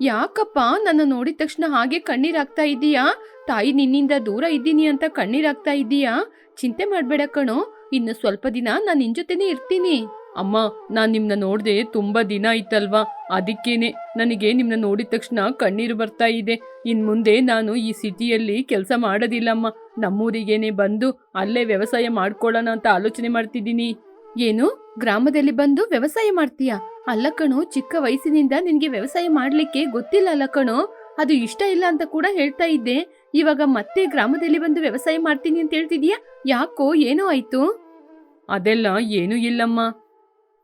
ಯಾಕಪ್ಪ? ನನ್ನ ನೋಡಿದ ತಕ್ಷಣ ಹಾಗೆ ಕಣ್ಣೀರಾಗ್ತಾ ಇದೀಯಾ? ತಾಯಿ ನಿನ್ನಿಂದ ದೂರ ಇದ್ದೀನಿ ಅಂತ ಕಣ್ಣೀರಾಗ್ತಾ ಇದೀಯಾ? ಚಿಂತೆ ಮಾಡಬೇಡ ಕಣೋ. ಇನ್ನು ಸ್ವಲ್ಪ ದಿನ ನಾನ್ ನಿನ್ ಜೊತೆನೇ ಇರ್ತೀನಿ. ಅಮ್ಮ, ನಾನು ನಿಮ್ನ ನೋಡ್ದೆ ತುಂಬಾ ದಿನ ಆಯ್ತಲ್ವಾ? ಅದಕ್ಕೇನೆ ನನಗೆ ನಿಮ್ನ ನೋಡಿದ ತಕ್ಷಣ ಕಣ್ಣೀರು ಬರ್ತಾ ಇದೆ. ಇನ್ ಮುಂದೆ ನಾನು ಈ ಸಿಟಿಯಲ್ಲಿ ಕೆಲಸ ಮಾಡೋದಿಲ್ಲಮ್ಮ. ನಮ್ಮೂರಿಗೇನೆ ಬಂದು ಅಲ್ಲೇ ವ್ಯವಸಾಯ ಮಾಡ್ಕೊಳ್ಳೋಣ ಅಂತ ಆಲೋಚನೆ ಮಾಡ್ತಿದ್ದೀನಿ. ಏನು? ಗ್ರಾಮದಲ್ಲಿ ಬಂದು ವ್ಯವಸಾಯ ಮಾಡ್ತೀಯಾ? ಅಲ್ಲ ಕಣೋ ಚಿಕ್ಕ ವಯಸ್ಸಿನಿಂದ ನಿನಗೆ ವ್ಯವಸಾಯ ಮಾಡಲಿಕ್ಕೆ ಗೊತ್ತಿಲ್ಲ ಅಲ್ಲ ಕಣೋ. ಅದು ಇಷ್ಟ ಇಲ್ಲ ಅಂತ ಕೂಡ ಹೇಳ್ತಾ ಇದ್ದೆ. ಇವಾಗ ಮತ್ತೆ ಗ್ರಾಮದಲ್ಲಿ ಬಂದು ವ್ಯವಸಾಯ ಮಾಡ್ತೀನಿ ಅಂತ ಹೇಳ್ತಿದ್ಯಾ? ಯಾಕೋ ಏನೋ ಆಯ್ತು? ಅದೆಲ್ಲ ಏನೂ ಇಲ್ಲಮ್ಮ.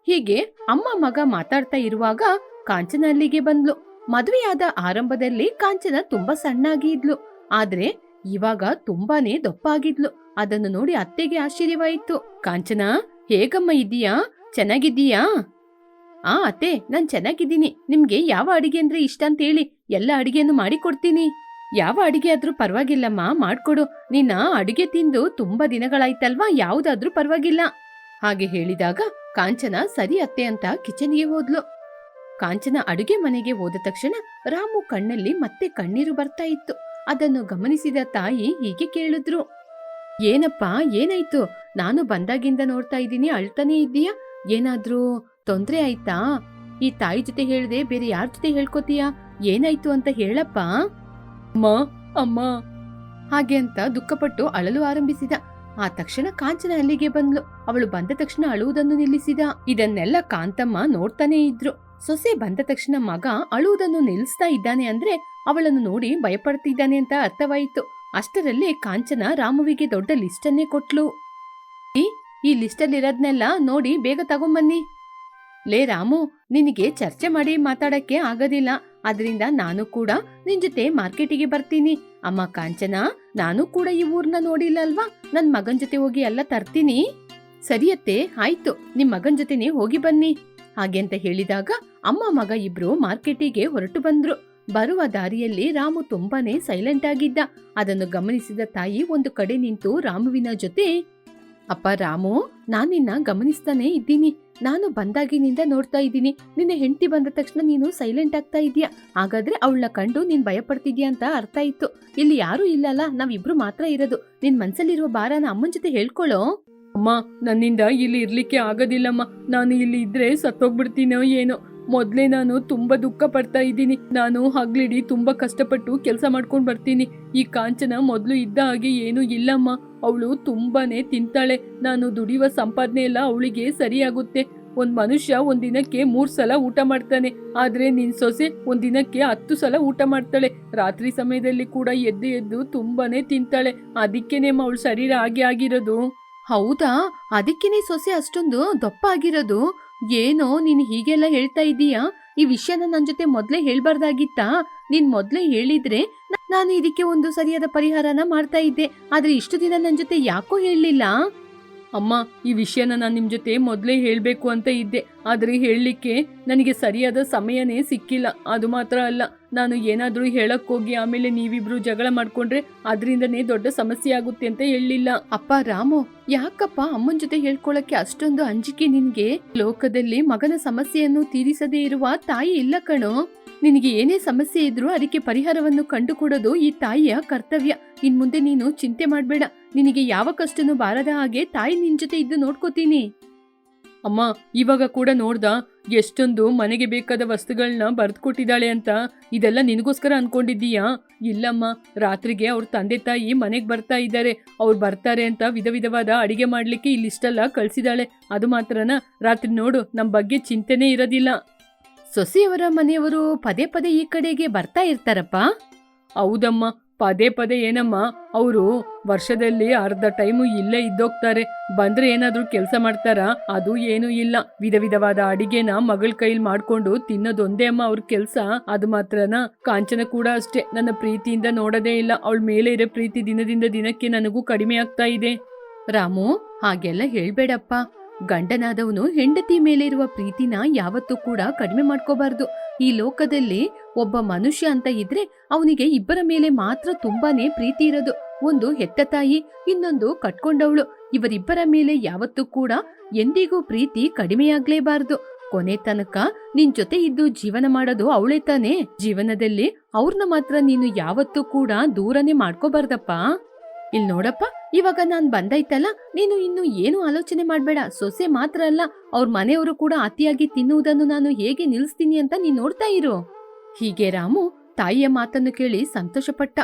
ಹೀಗೆ ಅಮ್ಮ ಮಗ ಮಾತಾಡ್ತಾ ಇರುವಾಗ ಕಾಂಚನ ಅಲ್ಲಿಗೆ ಬಂದ್ಲು. ಮದುವೆಯಾದ ಆರಂಭದಲ್ಲಿ ಕಾಂಚನ ತುಂಬಾ ಸಣ್ಣಾಗಿ ಇದ್ಲು. ಆದ್ರೆ ಇವಾಗ ತುಂಬಾನೇ ದಪ್ಪ ಆಗಿದ್ಲು ಅದನ್ನು ನೋಡಿ ಅತ್ತೆಗೆ ಆಶ್ಚರ್ಯವಾಯಿತು. ಕಾಂಚನ ಹೇಗಮ್ಮ ಇದೀಯಾ ಚೆನ್ನಾಗಿದ್ದೀಯಾ? ಆ, ಅತ್ತೆ, ನಾನ್ ಚೆನ್ನಾಗಿದ್ದೀನಿ. ನಿಮ್ಗೆ ಯಾವ ಅಡಿಗೆ ಅಂದ್ರೆ ಇಷ್ಟ ಅಂತ ಹೇಳಿ ಎಲ್ಲ ಅಡಿಗೆಯನ್ನು ಮಾಡಿಕೊಡ್ತೀನಿ. ಯಾವ ಅಡಿಗೆ ಆದ್ರೂ ಪರವಾಗಿಲ್ಲಮ್ಮ, ಮಾಡ್ಕೊಡು. ನಿನ್ನ ಅಡಿಗೆ ತಿಂದು ತುಂಬಾ ದಿನಗಳಾಯ್ತಲ್ವಾ, ಯಾವ್ದಾದ್ರೂ ಪರವಾಗಿಲ್ಲ. ಹಾಗೆ ಹೇಳಿದಾಗ ಕಾಂಚನ, ಸರಿ ಅತ್ತೆ ಅಂತ ಕಿಚನ್ಗೆ ಹೋದ್ಲು. ಕಾಂಚನ ಅಡುಗೆ ಮನೆಗೆ ಹೋದ ತಕ್ಷಣ ರಾಮು ಕಣ್ಣಲ್ಲಿ ಮತ್ತೆ ಕಣ್ಣೀರು ಬರ್ತಾ ಇತ್ತು. ಅದನ್ನು ಗಮನಿಸಿದ ತಾಯಿ ಹೀಗೆ ಕೇಳಿದ್ರು. ಏನಪ್ಪಾ, ಏನಾಯ್ತು? ನಾನು ಬಂದಾಗಿಂದ ನೋಡ್ತಾ ಇದ್ದೀನಿ, ಅಳ್ತಾನೆ ಇದ್ದೀಯಾ? ಏನಾದ್ರೂ ತೊಂದ್ರೆ ಆಯ್ತಾ? ಈ ತಾಯಿ ಜೊತೆ ಹೇಳ್ದೆ ಬೇರೆ ಯಾರ ಜೊತೆ ಹೇಳ್ಕೊತೀಯಾ? ಏನಾಯ್ತು ಅಂತ ಹೇಳಪ್ಪ. ಅಮ್ಮ ಅಮ್ಮ. ಹಾಗೆ ಅಂತ ದುಃಖಪಟ್ಟು ಅಳಲು ಆರಂಭಿಸಿದ. ಆ ತಕ್ಷಣ ಕಾಂಚನ ಅಲ್ಲಿಗೆ ಬಂದ್ಲು. ಅವಳು ಬಂದ ತಕ್ಷಣ ಅಳುವುದನ್ನು ನಿಲ್ಲಿಸಿದ. ಇದನ್ನೆಲ್ಲ ಕಾಂತಮ್ಮ ನೋಡ್ತಾನೆ ಇದ್ರು. ಸೊಸೆ ಬಂದ ತಕ್ಷಣ ಮಗ ಅಳುವುದನ್ನು ನಿಲ್ಲಿಸ್ತಾ ಇದ್ದಾನೆ ಅಂದ್ರೆ ಅವಳನ್ನು ನೋಡಿ ಭಯಪಡ್ತಿದ್ದಾನೆ ಅಂತ ಅರ್ಥವಾಯಿತು. ಅಷ್ಟರಲ್ಲಿ ಕಾಂಚನ ರಾಮುವಿಗೆ ದೊಡ್ಡ ಲಿಸ್ಟನ್ನೇ ಕೊಟ್ಲು. ಈ ಈ ಲಿಸ್ಟಲ್ಲಿರೋದ್ನೆಲ್ಲ ನೋಡಿ ಬೇಗ ತಗೊಂಬನ್ನಿ. ಲೇ ರಾಮು, ನಿನಗೆ ಚರ್ಚೆ ಮಾಡಿ ಮಾತಾಡಕ್ಕೆ ಆಗೋದಿಲ್ಲ. ಅದರಿಂದ ನಾನು ಕೂಡ ನಿನ್ ಜೊತೆ ಮಾರ್ಕೆಟಿಗೆ ಬರ್ತೀನಿ. ಅಮ್ಮ ಕಾಂಚನ, ನಾನು ಕೂಡ ಈ ಊರ್ನ ನೋಡಿಲ್ಲ ಅಲ್ವಾ ನನ್ ಮಗನ್ ಜೊತೆ ಹೋಗಿ ಎಲ್ಲ ತರ್ತೀನಿ. ಸರಿಯತ್ತೆ ಆಯ್ತು. ನಿಮ್ ಮಗನ್ ಜೊತೆನೆ ಹೋಗಿ ಬನ್ನಿ. ಹಾಗೆ ಅಂತ ಹೇಳಿದಾಗ ಅಮ್ಮ ಮಗ ಇಬ್ರು ಮಾರ್ಕೆಟಿಗೆ ಹೊರಟು ಬಂದ್ರು. ಬರುವ ದಾರಿಯಲ್ಲಿ ರಾಮು ತುಂಬಾನೇ ಸೈಲೆಂಟ್ ಆಗಿದ್ದ. ಅದನ್ನು ಗಮನಿಸಿದ ತಾಯಿ ಒಂದು ಕಡೆ ನಿಂತು ರಾಮುವಿನ ಜೊತೆ, ಅಪ್ಪ ರಾಮು, ನಾನಿನ್ನ ಗಮನಿಸ್ತಾನೆ ಇದ್ದೀನಿ. ನಾನು ಬಂದಾಗಿನಿಂದ ನೋಡ್ತಾ ಇದ್ದೀನಿ. ನಿನ್ನ ಹೆಂಡತಿ ಬಂದ ತಕ್ಷಣ ನೀನು ಸೈಲೆಂಟ್ ಆಗ್ತಾ ಇದೀಯಾ ಹಾಗಾದ್ರೆ ಅವಳನ್ನ ಕಂಡು ನೀನ್ ಭಯ ಪಡ್ತಿದ್ಯಾ ಅಂತ ಅರ್ಥ ಇತ್ತು ಇಲ್ಲಿ ಯಾರು ಇಲ್ಲಲ್ಲ, ನಾವಿಬ್ರು ಮಾತ್ರ ಇರೋದು. ನಿನ್ ಮನ್ಸಲ್ಲಿರುವ ಭಾರನ ಅಮ್ಮನ ಜೊತೆ ಹೇಳ್ಕೊಳ್ಳೋ ಅಮ್ಮ, ನನ್ನಿಂದ ಇಲ್ಲಿ ಇರ್ಲಿಕ್ಕೆ ಆಗೋದಿಲ್ಲಮ್ಮ. ನಾನು ಇಲ್ಲಿ ಇದ್ರೆ ಸತ್ತೋಗ್ಬಿಡ್ತೀನೋ ಏನೋ? ಮೊದ್ಲೇ ನಾನು ತುಂಬಾ ದುಃಖ ಪಡ್ತಾ ಇದ್ದೀನಿ. ನಾನು ಹಗ್ಲಿಡಿ ತುಂಬಾ ಕಷ್ಟಪಟ್ಟು ಕೆಲಸ ಮಾಡ್ಕೊಂಡು ಬರ್ತೀನಿ. ಈ ಕಾಂಚನ ಮೊದ್ಲು ಇದ್ದ ಹಾಗೆ ಏನೂ ಇಲ್ಲಮ್ಮ. ಅವಳು ತುಂಬಾನೇ ತಿಂತಾಳೆ. ನಾನು ದುಡಿಯುವ ಸಂಪಾದನೆ ಎಲ್ಲ ಅವಳಿಗೆ ಸರಿಯಾಗುತ್ತೆ. ಒಂದ್ ಮನುಷ್ಯ ಒಂದಿನಕ್ಕೆ ಮೂರ್ ಸಲ ಊಟ ಮಾಡ್ತಾನೆ. ಆದ್ರೆ ನಿನ್ ಸೊಸೆ ಒಂದಿನಕ್ಕೆ ಹತ್ತು ಸಲ ಊಟ ಮಾಡ್ತಾಳೆ. ರಾತ್ರಿ ಸಮಯದಲ್ಲಿ ಕೂಡ ಎದ್ದು ಎದ್ದು ತುಂಬಾನೇ ತಿಂತಾಳೆ. ಅದಕ್ಕೇನೇಮ್ಮ ಅವಳ ಶರೀರ ಆಗಿ ಆಗಿರೋದು. ಹೌದಾ? ಅದಕ್ಕೇನೆ ಸೊಸೆ ಅಷ್ಟೊಂದು ದಪ್ಪ ಆಗಿರೋದು? ಏನೋ, ನೀನು ಹೀಗೆಲ್ಲ ಹೇಳ್ತಾ ಇದ್ದೀಯಾ ಈ ವಿಷಯನ ನನ್ ಜೊತೆ ಮೊದ್ಲೇ ಹೇಳ್ಬಾರ್ದಾಗಿತ್ತಾ? ನೀನ್ ಮೊದ್ಲೇ ಹೇಳಿದ್ರೆ ನಾನು ಇದಕ್ಕೆ ಒಂದು ಸರಿಯಾದ ಪರಿಹಾರನ ಮಾಡ್ತಾ ಇದ್ದೆ. ಆದ್ರೆ ಇಷ್ಟು ದಿನ ನನ್ ಜೊತೆ ಯಾಕೋ ಹೇಳಲಿಲ್ಲ? ಅಮ್ಮ, ಈ ವಿಷಯನ ನಾನು ನಿಮ್ಮ ಜೊತೆ ಮೊದಲೇ ಹೇಳಬೇಕು ಅಂತ ಇದ್ದೆ. ಆದ್ರೆ ಹೇಳಲಿಕ್ಕೆ ನನಗೆ ಸರಿಯಾದ ಸಮಯನೇ ಸಿಕ್ಕಿಲ್ಲ. ಅದು ಮಾತ್ರ ಅಲ್ಲ. ನಾನು ಏನಾದರೂ ಹೇಳಕ್ಕೋಗಿ ಆಮೇಲೆ ನೀವಿಬ್ರು ಜಗಳ ಮಾಡ್ಕೊಂಡ್ರೆ ಅದರಿಂದನೇ ದೊಡ್ಡ ಸಮಸ್ಯೆ ಆಗುತ್ತೆ ಅಂತ ಹೇಳಲಿಲ್ಲ. ಅಪ್ಪ ರಾಮು, ಯಾಕಪ್ಪ ಅಮ್ಮನ ಜೊತೆ ಹೇಳ್ಕೊಳಕ್ಕೆ ಅಷ್ಟೊಂದು ಅಂಜಿಕೆ ನಿನ್ಗೆ? ಲೋಕದಲ್ಲಿ ಮಗನ ಸಮಸ್ಯೆಯನ್ನು ತೀರಿಸದೇ ಇರುವ ತಾಯಿ ಇಲ್ಲ ಕಣೋ. ನಿನಗೆ ಏನೇ ಸಮಸ್ಯೆ ಇದ್ರೂ ಅದಕ್ಕೆ ಪರಿಹಾರವನ್ನು ಕಂಡುಕೊಡೋದು ಈ ತಾಯಿಯ ಕರ್ತವ್ಯ. ಇನ್ ಮುಂದೆ ನೀನು ಚಿಂತೆ ಮಾಡ್ಬೇಡ. ನಿನಗೆ ಯಾವ ಕಷ್ಟನೂ ಬಾರದ ಹಾಗೆ ತಾಯಿ ನಿನ್ ಜೊತೆ ಇದ್ದು ನೋಡ್ಕೋತೀನಿ. ಅಮ್ಮ, ಇವಾಗ ಕೂಡ ನೋಡ್ದ? ಎಷ್ಟೊಂದು ಮನೆಗೆ ಬೇಕಾದ ವಸ್ತುಗಳನ್ನ ಬರೆದು ಕೊಟ್ಟಿದ್ದಾಳೆ ಅಂತ ಇದೆಲ್ಲ ನಿನಗೋಸ್ಕರ ಅನ್ಕೊಂಡಿದ್ದೀಯಾ? ಇಲ್ಲಮ್ಮ, ರಾತ್ರಿಗೆ ಅವ್ರ ತಂದೆ ತಾಯಿ ಮನೆಗೆ ಬರ್ತಾ ಇದ್ದಾರೆ. ಅವ್ರು ಬರ್ತಾರೆ ಅಂತ ವಿಧ ವಿಧವಾದ ಅಡಿಗೆ ಮಾಡ್ಲಿಕ್ಕೆ ಇಲ್ಲಿಷ್ಟೆಲ್ಲ ಕಳ್ಸಿದಾಳೆ. ಅದು ಮಾತ್ರನ? ರಾತ್ರಿ ನೋಡು ನಮ್ಮ ಬಗ್ಗೆ ಚಿಂತೆನೇ ಇರೋದಿಲ್ಲ. ಸೊಸೆಯವರ ಮನೆಯವರು ಪದೇ ಪದೇ ಈ ಕಡೆಗೆ ಬರ್ತಾ ಇರ್ತಾರಪ್ಪ? ಹೌದಮ್ಮ ಪದೇ ಪದೇ ಏನಮ್ಮ, ಅವರು ವರ್ಷದಲ್ಲಿ ಅರ್ಧ ಟೈಮು ಇಲ್ಲೇ ಇದ್ದೋಗ್ತಾರೆ. ಬಂದ್ರೆ ಏನಾದ್ರೂ ಕೆಲಸ ಮಾಡ್ತಾರಾ? ಅದು ಏನೂ ಇಲ್ಲ. ವಿಧ ವಿಧವಾದ ಅಡಿಗೆನ ಮಗಳ ಕೈಲಿ ಮಾಡ್ಕೊಂಡು ತಿನ್ನೋದೊಂದೇ ಅಮ್ಮ ಅವ್ರ ಕೆಲಸ. ಅದು ಮಾತ್ರನ ಕಾಂಚನ ಕೂಡ ಅಷ್ಟೇ. ನನ್ನ ಪ್ರೀತಿಯಿಂದ ನೋಡದೇ ಇಲ್ಲ. ಅವಳ ಮೇಲೆ ಇರೋ ಪ್ರೀತಿ ದಿನದಿಂದ ದಿನಕ್ಕೆ ನನಗೂ ಕಡಿಮೆ ಆಗ್ತಾ ಇದೆ. ರಾಮು, ಹಾಗೆಲ್ಲ ಹೇಳ್ಬೇಡಪ್ಪ. ಗಂಡನಾದವನು ಹೆಂಡತಿ ಮೇಲೆ ಇರುವ ಪ್ರೀತಿನ ಯಾವತ್ತೂ ಕೂಡ ಕಡಿಮೆ ಮಾಡ್ಕೋಬಾರ್ದು. ಈ ಲೋಕದಲ್ಲಿ ಒಬ್ಬ ಮನುಷ್ಯ ಅಂತ ಇದ್ರೆ ಅವನಿಗೆ ಇಬ್ಬರ ಮೇಲೆ ಮಾತ್ರ ತುಂಬಾನೇ ಪ್ರೀತಿ ಇರೋದು. ಒಂದು ಹೆತ್ತ ತಾಯಿ, ಇನ್ನೊಂದು ಕಟ್ಕೊಂಡವಳು. ಇವರಿಬ್ಬರ ಮೇಲೆ ಯಾವತ್ತೂ ಕೂಡ ಎಂದಿಗೂ ಪ್ರೀತಿ ಕಡಿಮೆಯಾಗ್ಲೇಬಾರ್ದು. ಕೊನೆ ತನಕ ನಿನ್ ಜೊತೆ ಇದ್ದು ಜೀವನ ಮಾಡೋದು ಅವಳೇ ತಾನೇ. ಜೀವನದಲ್ಲಿ ಅವ್ರನ್ನ ಮಾತ್ರ ನೀನು ಯಾವತ್ತೂ ಕೂಡ ದೂರನೇ ಮಾಡ್ಕೋಬಾರ್ದಪ್ಪ. ಇಲ್ ನೋಡಪ್ಪ, ಇವಾಗ ನಾನ್ ಬಂದೈತಲ್ಲ, ನೀನು ಇನ್ನು ಏನು ಆಲೋಚನೆ ಮಾಡ್ಬೇಡ. ಸೊಸೆ ಮಾತ್ರ ಅಲ್ಲ, ಅವ್ರ ಮನೆಯವರು ಕೂಡ ಅತಿಯಾಗಿ ತಿನ್ನುವುದನ್ನು ನಾನು ಹೇಗೆ ನಿಲ್ಲಿಸ್ತೀನಿ ಅಂತ ನೀನ್ ನೋಡ್ತಾ ಇರು. ಹೀಗೆ ರಾಮು ತಾಯಿಯ ಮಾತನ್ನು ಕೇಳಿ ಸಂತೋಷಪಟ್ಟ.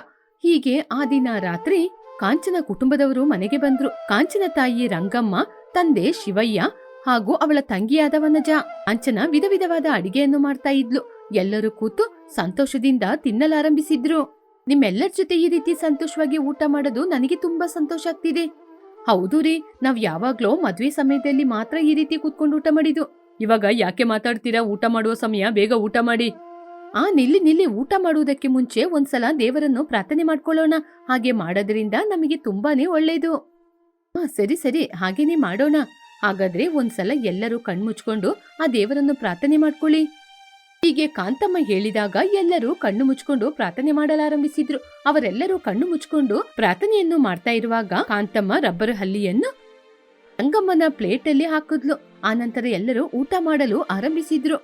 ಹೀಗೆ ಆ ದಿನ ರಾತ್ರಿ ಕಾಂಚನ ಕುಟುಂಬದವರು ಮನೆಗೆ ಬಂದ್ರು. ಕಾಂಚನ ತಾಯಿ ರಂಗಮ್ಮ, ತಂದೆ ಶಿವಯ್ಯ ಹಾಗೂ ಅವಳ ತಂಗಿಯಾದ ವನಜ ಕಾಂಚನ ವಿಧ ವಿಧವಾದ ಅಡಿಗೆಯನ್ನು ಮಾಡ್ತಾ ಇದ್ಲು. ಎಲ್ಲರೂ ಕೂತು ಸಂತೋಷದಿಂದ ತಿನ್ನಲಾರಂಭಿಸಿದ್ರು. ನಿಮ್ಮೆಲ್ಲರ ಜೊತೆ ಈ ರೀತಿ ಸಂತೋಷವಾಗಿ ಊಟ ಮಾಡೋದು ನನಗೆ ತುಂಬಾ ಸಂತೋಷ ಆಗ್ತಿದೆ. ಹೌದು ರೀ, ನಾವ್ ಯಾವಾಗ್ಲೋ ಮದ್ವೆ ಸಮಯದಲ್ಲಿ ಮಾತ್ರ ಈ ರೀತಿ ಕೂತ್ಕೊಂಡು ಊಟ ಮಾಡಿದ್ದು. ಇವಾಗ ಯಾಕೆ ಮಾತಾಡ್ತೀರಾ? ಊಟ ಮಾಡುವ ಸಮಯ, ಬೇಗ ಊಟ ಮಾಡಿ. ಆ, ನಿಲ್ಲಿ ನಿಲ್ಲಿ ಊಟ ಮಾಡುವುದಕ್ಕೆ ಮುಂಚೆ ಒಂದ್ಸಲ ದೇವರನ್ನು ಪ್ರಾರ್ಥನೆ ಮಾಡ್ಕೊಳ್ಳೋಣ. ಹಾಗೆ ಮಾಡೋದ್ರಿಂದ ನಮಗೆ ತುಂಬಾನೇ ಒಳ್ಳೇದು. ಹಾ ಸರಿ ಸರಿ, ಹಾಗೇನೆ ಮಾಡೋಣ. ಹಾಗಾದ್ರೆ ಒಂದ್ಸಲ ಎಲ್ಲರೂ ಕಣ್ಮುಚ್ಕೊಂಡು ಆ ದೇವರನ್ನು ಪ್ರಾರ್ಥನೆ ಮಾಡ್ಕೊಳ್ಳಿ. ಹೀಗೆ ಕಾಂತಮ್ಮ ಹೇಳಿದಾಗ ಎಲ್ಲರೂ ಕಣ್ಣು ಮುಚ್ಕೊಂಡು ಪ್ರಾರ್ಥನೆ ಮಾಡಲಾರಂಭಿಸಿದ್ರು. ಅವರೆಲ್ಲರೂ ಕಣ್ಣು ಮುಚ್ಕೊಂಡು ಪ್ರಾರ್ಥನೆಯನ್ನು ಮಾಡ್ತಾ ಇರುವಾಗ ಕಾಂತಮ್ಮ ರಬ್ಬರ್ ಹಲ್ಲಿಯನ್ನು ರಂಗಮ್ಮನ ಪ್ಲೇಟಲ್ಲಿ ಹಾಕಿದ್ಲು. ಆನಂತರ ಎಲ್ಲರೂ ಊಟ ಮಾಡಲು ಆರಂಭಿಸಿದ್ರು.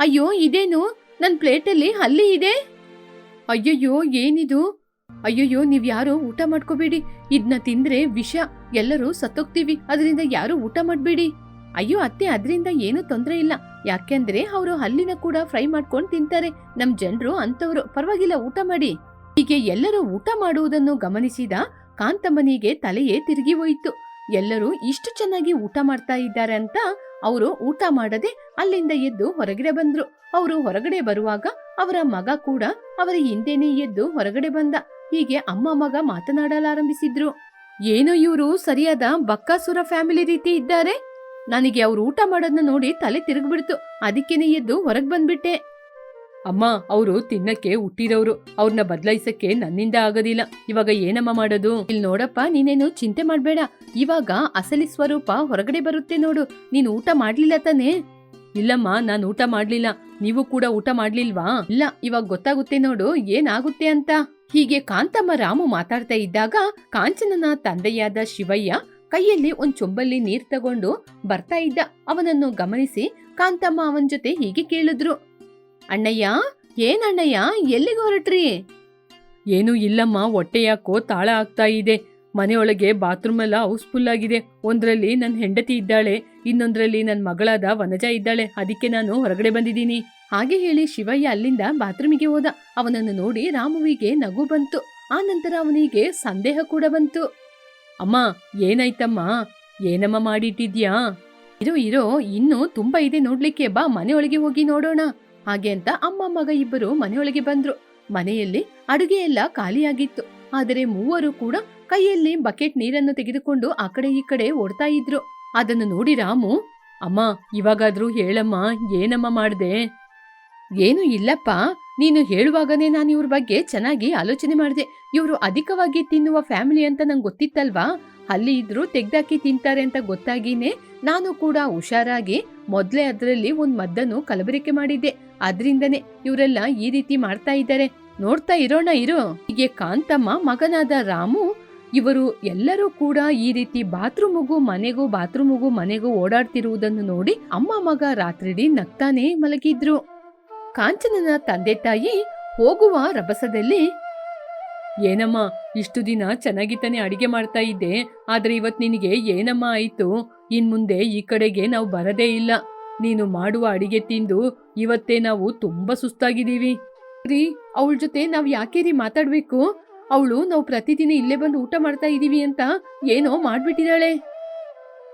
ಅಯ್ಯೋ, ಇದೇನು? ನನ್ ಪ್ಲೇಟಲ್ಲಿ ಹಲ್ಲಿ ಇದೆ? ಅಯ್ಯಯ್ಯೋ, ಏನಿದು? ಅಯ್ಯಯ್ಯೋ, ನೀವ್ ಯಾರು? ಊಟ ಮಾಡ್ಕೋಬೇಡಿ. ಇದನ್ನ ತಿಂದ್ರೆ ವಿಷ. ಎಲ್ಲರೂ ಸತ್ತೋಗ್ತೀವಿ. ಅದರಿಂದ ಯಾರು ಊಟ ಮಾಡ್ಬೇಡಿ? ಅಯ್ಯೋ, ಅತ್ತೆ, ಅದರಿಂದ ಏನೂ ತೊಂದರೆ ಇಲ್ಲ. ಯಾಕೆಂದ್ರೆ ಅವರು ಹಲ್ಲಿನ ಕೂಡ ಫ್ರೈ ಮಾಡ್ಕೊಂಡು ತಿಂತಾರೆ. ನಮ್ ಜನರು ಅಂತವರು ಪರವಾಗಿಲ್ಲ, ಊಟ ಮಾಡಿ. ಹೀಗೆ ಎಲ್ಲರೂ ಊಟ ಮಾಡುವುದನ್ನು ಗಮನಿಸಿದ ಕಾಂತಮ್ಮನಿಗೆ ತಲೆಯೇ ತಿರುಗಿ ಹೋಯಿತು. ಎಲ್ಲರೂ ಇಷ್ಟು ಚೆನ್ನಾಗಿ ಊಟ ಮಾಡ್ತಾ ಇದ್ದಾರೆ ಅಂತ ಅವರು ಊಟ ಮಾಡದೆ ಅಲ್ಲಿಂದ ಎದ್ದು ಹೊರಗಡೆ ಬಂದ್ರು. ಅವರು ಹೊರಗಡೆ ಬರುವಾಗ ಅವರ ಮಗ ಕೂಡ ಅವರ ಹಿಂದೆನೇ ಎದ್ದು ಹೊರಗಡೆ ಬಂದ. ಹೀಗೆ ಅಮ್ಮ ಮಗ ಮಾತನಾಡಲಾರಂಭಿಸಿದ್ರು. ಏನೋ ಇವರು, ಸರಿಯಾದ ಬಕ್ಕಾಸುರ ಫ್ಯಾಮಿಲಿ ರೀತಿ ಇದ್ದಾರೆ? ನನಗೆ ಅವ್ರು ಊಟ ಮಾಡೋದನ್ನ ನೋಡಿ ತಲೆ ತಿರುಗ್ಬಿಡ್ತು. ಅದಕ್ಕೇನೆ ಎದ್ದು ಹೊರಗ್ ಬಂದ್ಬಿಟ್ಟೆ. ಅಮ್ಮ, ಅವರು ತಿನ್ನಕ್ಕೆ ಹುಟ್ಟಿರೋರು ಅವ್ರನ್ನ ಬದಲಾಯಿಸಕ್ಕೆ ನನ್ನಿಂದ ಆಗೋದಿಲ್ಲ. ಇವಾಗ ಏನಮ್ಮ ಮಾಡೋದು? ಇಲ್ಲಿ ನೋಡಪ್ಪ, ನೀನೇನು ಚಿಂತೆ ಮಾಡ್ಬೇಡ. ಇವಾಗ ಅಸಲಿ ಸ್ವರೂಪ ಹೊರಗಡೆ ಬರುತ್ತೆ ನೋಡು. ನೀನು ಊಟ ಮಾಡ್ಲಿಲ್ಲ ತಾನೇ? ಇಲ್ಲಮ್ಮ, ನಾನು ಊಟ ಮಾಡ್ಲಿಲ್ಲ. ನೀವು ಕೂಡ ಊಟ ಮಾಡ್ಲಿಲ್ವಾ? ಇಲ್ಲ, ಇವಾಗ ಗೊತ್ತಾಗುತ್ತೆ ನೋಡು, ಏನಾಗುತ್ತೆ ಅಂತ. ಹೀಗೆ ಕಾಂತಮ್ಮ ರಾಮು ಮಾತಾಡ್ತಾ ಇದ್ದಾಗ ಕಾಂಚನನ ತಂದೆಯಾದ ಶಿವಯ್ಯ ಕೈಯಲ್ಲಿ ಒಂದ್ ಚೊಂಬಲ್ಲಿ ನೀರ್ ತಗೊಂಡು ಬರ್ತಾ ಇದ್ದ ಅವನನ್ನು ಗಮನಿಸಿ ಕಾಂತಮ್ಮ ಅವನ್ ಜೊತೆ ಹೀಗೆ ಕೇಳಿದ್ರು, ಅಣ್ಣಯ್ಯ, ಏನ್ ಅಣ್ಣಯ್ಯ, ಎಲ್ಲಿಗೆ ಹೊರಟ್ರಿ? ಏನೂ ಇಲ್ಲಮ್ಮ, ಹೊಟ್ಟೆ ಯಾಕೋ ತಾಳ ಆಗ್ತಾ ಇದೆ. ಮನೆಯೊಳಗೆ ಬಾತ್ರೂಮ್ ಎಲ್ಲ ಹೌಸ್ಫುಲ್ ಆಗಿದೆ. ಒಂದ್ರಲ್ಲಿ ನನ್ನ ಹೆಂಡತಿ ಇದ್ದಾಳೆ, ಇನ್ನೊಂದ್ರಲ್ಲಿ ನನ್ನ ಮಗಳಾದ ವನಜ ಇದ್ದಾಳೆ. ಅದಕ್ಕೆ ನಾನು ಹೊರಗಡೆ ಬಂದಿದ್ದೀನಿ. ಹಾಗೆ ಹೇಳಿ ಶಿವಯ್ಯ ಅಲ್ಲಿಂದ ಬಾತ್ರೂಮಿಗೆ ಹೋದ. ಅವನನ್ನು ನೋಡಿ ರಾಮುವಿಗೆ ನಗು ಬಂತು. ಆ ನಂತರ ಅವನಿಗೆ ಸಂದೇಹ ಕೂಡ ಬಂತು. ಅಮ್ಮ, ಏನಾಯ್ತಮ್ಮ? ಏನಮ್ಮ ಮಾಡಿಟ್ಟಿದ್ಯಾ? ಇರೋ ಇರೋ, ಇನ್ನು ತುಂಬಾ ಇದೆ ನೋಡ್ಲಿಕ್ಕೆ. ಬಾ, ಮನೆಯೊಳಗೆ ಹೋಗಿ ನೋಡೋಣ. ಹಾಗೆ ಅಂತ ಅಮ್ಮ, ಮಗ ಇಬ್ಬರು ಮನೆಯೊಳಗೆ ಬಂದ್ರು. ಮನೆಯಲ್ಲಿ ಅಡುಗೆ ಎಲ್ಲ ಖಾಲಿಯಾಗಿತ್ತು. ಆದರೆ ಮೂವರು ಕೂಡ ಕೈಯಲ್ಲಿ ಬಕೆಟ್ ನೀರನ್ನು ತೆಗೆದುಕೊಂಡು ಆ ಕಡೆ ಈ ಕಡೆ ಓಡ್ತಾ ಇದ್ರು. ಅದನ್ನು ನೋಡಿ ರಾಮು, ಅಮ್ಮ, ಇವಾಗಾದ್ರೂ ಹೇಳಮ್ಮ, ಏನಮ್ಮ ಮಾಡ್ದೆ? ಏನು ಇಲ್ಲಪ್ಪ. ನೀನು ಹೇಳುವಾಗನೇ ನಾನು ಇವ್ರ ಬಗ್ಗೆ ಚೆನ್ನಾಗಿ ಆಲೋಚನೆ ಮಾಡಿದೆ. ಇವರು ಅಧಿಕವಾಗಿ ತಿನ್ನುವ ಫ್ಯಾಮಿಲಿ ಅಂತ ನಂಗೆ ಗೊತ್ತಿತ್ತಲ್ವಾ? ಅಲ್ಲಿ ಇದ್ರು ತೆಗ್ದಾಕಿ ತಿಂತಾರೆ ಅಂತ ಗೊತ್ತಾಗಿನೇ ನಾನು ಕೂಡ ಹುಷಾರಾಗಿ ಮೊದಲೇ ಅದರಲ್ಲಿ ಒಂದ್ ಮದ್ದನ್ನು ಕಲಬೆರಕೆ ಮಾಡಿದ್ದೆ. ಅದರಿಂದನೇ ಇವರೆಲ್ಲ ಈ ರೀತಿ ಮಾಡ್ತಾ ಇದ್ದಾರೆ ನೋಡ್ತಾ ಇರೋಣ ಇರೋ. ಹೀಗೆ ಕಾಂತಮ್ಮ, ಮಗನಾದ ರಾಮು, ಇವರು ಎಲ್ಲರೂ ಕೂಡ ಈ ರೀತಿ ಬಾತ್ರೂಮುಗು ಮನೆಗೂ ಬಾತ್ರೂಮುಗು ಮನೆಗೂ ಓಡಾಡ್ತಿರುವುದನ್ನು ನೋಡಿ ಅಮ್ಮ ಮಗ ರಾತ್ರಿಡಿ ನಗ್ತಾನೆ ಮಲಗಿದ್ರು. ಕಾಂಚನನ ತಂದೆ ತಾಯಿ ಹೋಗುವ ರಭಸದಲ್ಲಿ, ಏನಮ್ಮ, ಇಷ್ಟು ದಿನ ಚೆನ್ನಾಗಿ ತಾನೇ ಅಡಿಗೆ ಮಾಡ್ತಾ ಇದ್ದೆ, ಆದ್ರೆ ಇವತ್ ನಿನಗೆ ಏನಮ್ಮ ಆಯ್ತು? ಇನ್ ಮುಂದೆ ಈ ಕಡೆಗೆ ನಾವು ಬರದೇ ಇಲ್ಲ. ನೀನು ಮಾಡುವ ಅಡಿಗೆ ತಿಂದು ಇವತ್ತೇ ನಾವು ತುಂಬಾ ಸುಸ್ತಾಗಿದ್ದೀವಿ. ರೀ, ಅವಳ ಜೊತೆ ನಾವ್ ಯಾಕೆ ರೀ ಮಾತಾಡ್ಬೇಕು? ಅವಳು ನಾವು ಪ್ರತಿದಿನ ಇಲ್ಲೇ ಬಂದು ಊಟ ಮಾಡ್ತಾ ಇದೀವಿ ಅಂತ ಏನೋ ಮಾಡ್ಬಿಟ್ಟಿದಾಳೆ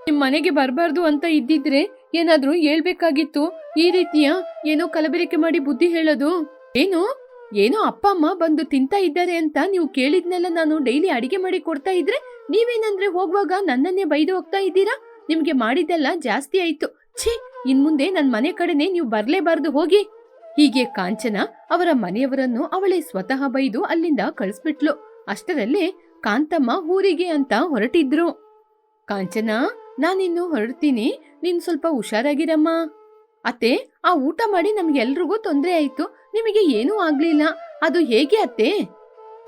ನಿಮ್ ಮನೆಗೆ ಬರಬಾರ್ದು ಅಂತ ಇದ್ದಿದ್ರೆ ಏನಾದ್ರೂ ಹೇಳ್ಬೇಕಾಗಿತ್ತು? ಈ ರೀತಿಯ? ಏನೋ ಕಲಬೆರಕೆ ಮಾಡಿ ಬುದ್ಧಿ ಹೇಳೋದು? ಏನು? ಏನೋ ಅಪ್ಪ, ಅಮ್ಮ ಬಂದು ತಿಂತಾ ಇದ್ದಾರೆ ಅಂತ ನೀವು ಕೇಳಿದ್ನೆಲ್ಲ ನಾನು ಡೈಲಿ ಅಡಿಗೆ ಮಾಡಿ ಕೊಡ್ತಾ ಇದ್ರೆ ನೀವೇನಂದ್ರೆ ಹೋಗುವಾಗ ನನ್ನನ್ನೇ ಬೈದು ಹೋಗ್ತಾ ಇದ್ದೀರಾ? ನಿಮ್ಗೆ ಮಾಡಿದ್ದೆಲ್ಲ ಜಾಸ್ತಿ ಆಯ್ತು. ಛೀ ಇನ್ ಮುಂದೆ ನನ್ ಮನೆ ಕಡೆನೆ ನೀವು ಬರ್ಲೇಬಾರ್ದು, ಹೋಗಿ. ಹೀಗೆ ಕಾಂಚನ ಅವರ ಮನೆಯವರನ್ನು ಅವಳೇ ಸ್ವತಃ ಬೈದು ಅಲ್ಲಿಂದ ಕಳಿಸ್ಬಿಟ್ಲು. ಅಷ್ಟರಲ್ಲಿ ಕಾಂತಮ್ಮ ಊರಿಗೆ ಅಂತ ಹೊರಟಿದ್ರು. ಕಾಂಚನ? ನಾನಿನ್ನು ಹೊರಡ್ತೀನಿ. ನೀನು ಸ್ವಲ್ಪ ಹುಷಾರಾಗಿರಮ್ಮ. ಅತ್ತೆ, ಆ ಊಟ ಮಾಡಿ ನಮ್ಗೆಲ್ರಿಗೂ ತೊಂದರೆ ಆಯ್ತು. ನಿಮಗೆ ಏನೂ ಆಗ್ಲಿಲ್ಲ. ಅದು ಹೇಗೆ ಅತ್ತೆ?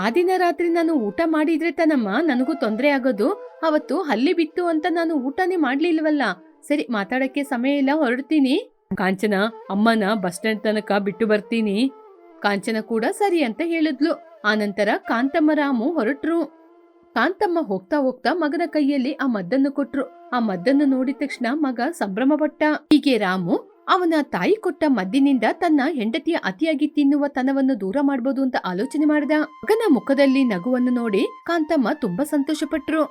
ಆ ದಿನ ರಾತ್ರಿ ನಾನು ಊಟ ಮಾಡಿದ್ರೆ ತನಮ್ಮ ನನಗೂ ತೊಂದರೆ ಆಗೋದು. ಅವತ್ತು ಹಲ್ಲಿ ಬಿತ್ತು ಅಂತ ನಾನು ಊಟನೇ ಮಾಡ್ಲಿಲ್ವಲ್ಲ. ಸರಿ, ಮಾತಾಡಕ್ಕೆ ಸಮಯ ಇಲ್ಲ, ಹೊರಡ್ತೀನಿ. ಕಾಂಚನ, ಅಮ್ಮನ ಬಸ್ ಸ್ಟ್ಯಾಂಡ್ ತನಕ ಬಿಟ್ಟು ಬರ್ತೀನಿ. ಕಾಂಚನ ಕೂಡ ಸರಿ ಅಂತ ಹೇಳಿದ್ಲು. ಆನಂತರ ಕಾಂತಮ್ಮ ರಾಮು ಹೊರಟ್ರು. ಕಾಂತಮ್ಮ ಹೋಗ್ತಾ ಹೋಗ್ತಾ ಮಗನ ಕೈಯಲ್ಲಿ ಆ ಮದ್ದನ್ನು ಕೊಟ್ರು. ಆ ಮದ್ದನ್ನು ನೋಡಿದ ತಕ್ಷಣ ಮಗ ಸಂಭ್ರಮ ಪಟ್ಟ ಹೀಗೆ ರಾಮು ಅವನ ತಾಯಿ ಕೊಟ್ಟ ಮದ್ದಿನಿಂದ ತನ್ನ ಹೆಂಡತಿಯ ಅತಿಯಾಗಿ ತಿನ್ನುವ ತನವನ್ನು ದೂರ ಮಾಡಬಹುದು ಅಂತ ಆಲೋಚನೆ ಮಾಡಿದ. ಮಗನ ಮುಖದಲ್ಲಿ ನಗುವನ್ನು ನೋಡಿ ಕಾಂತಮ್ಮ ತುಂಬಾ ಸಂತೋಷಪಟ್ರು.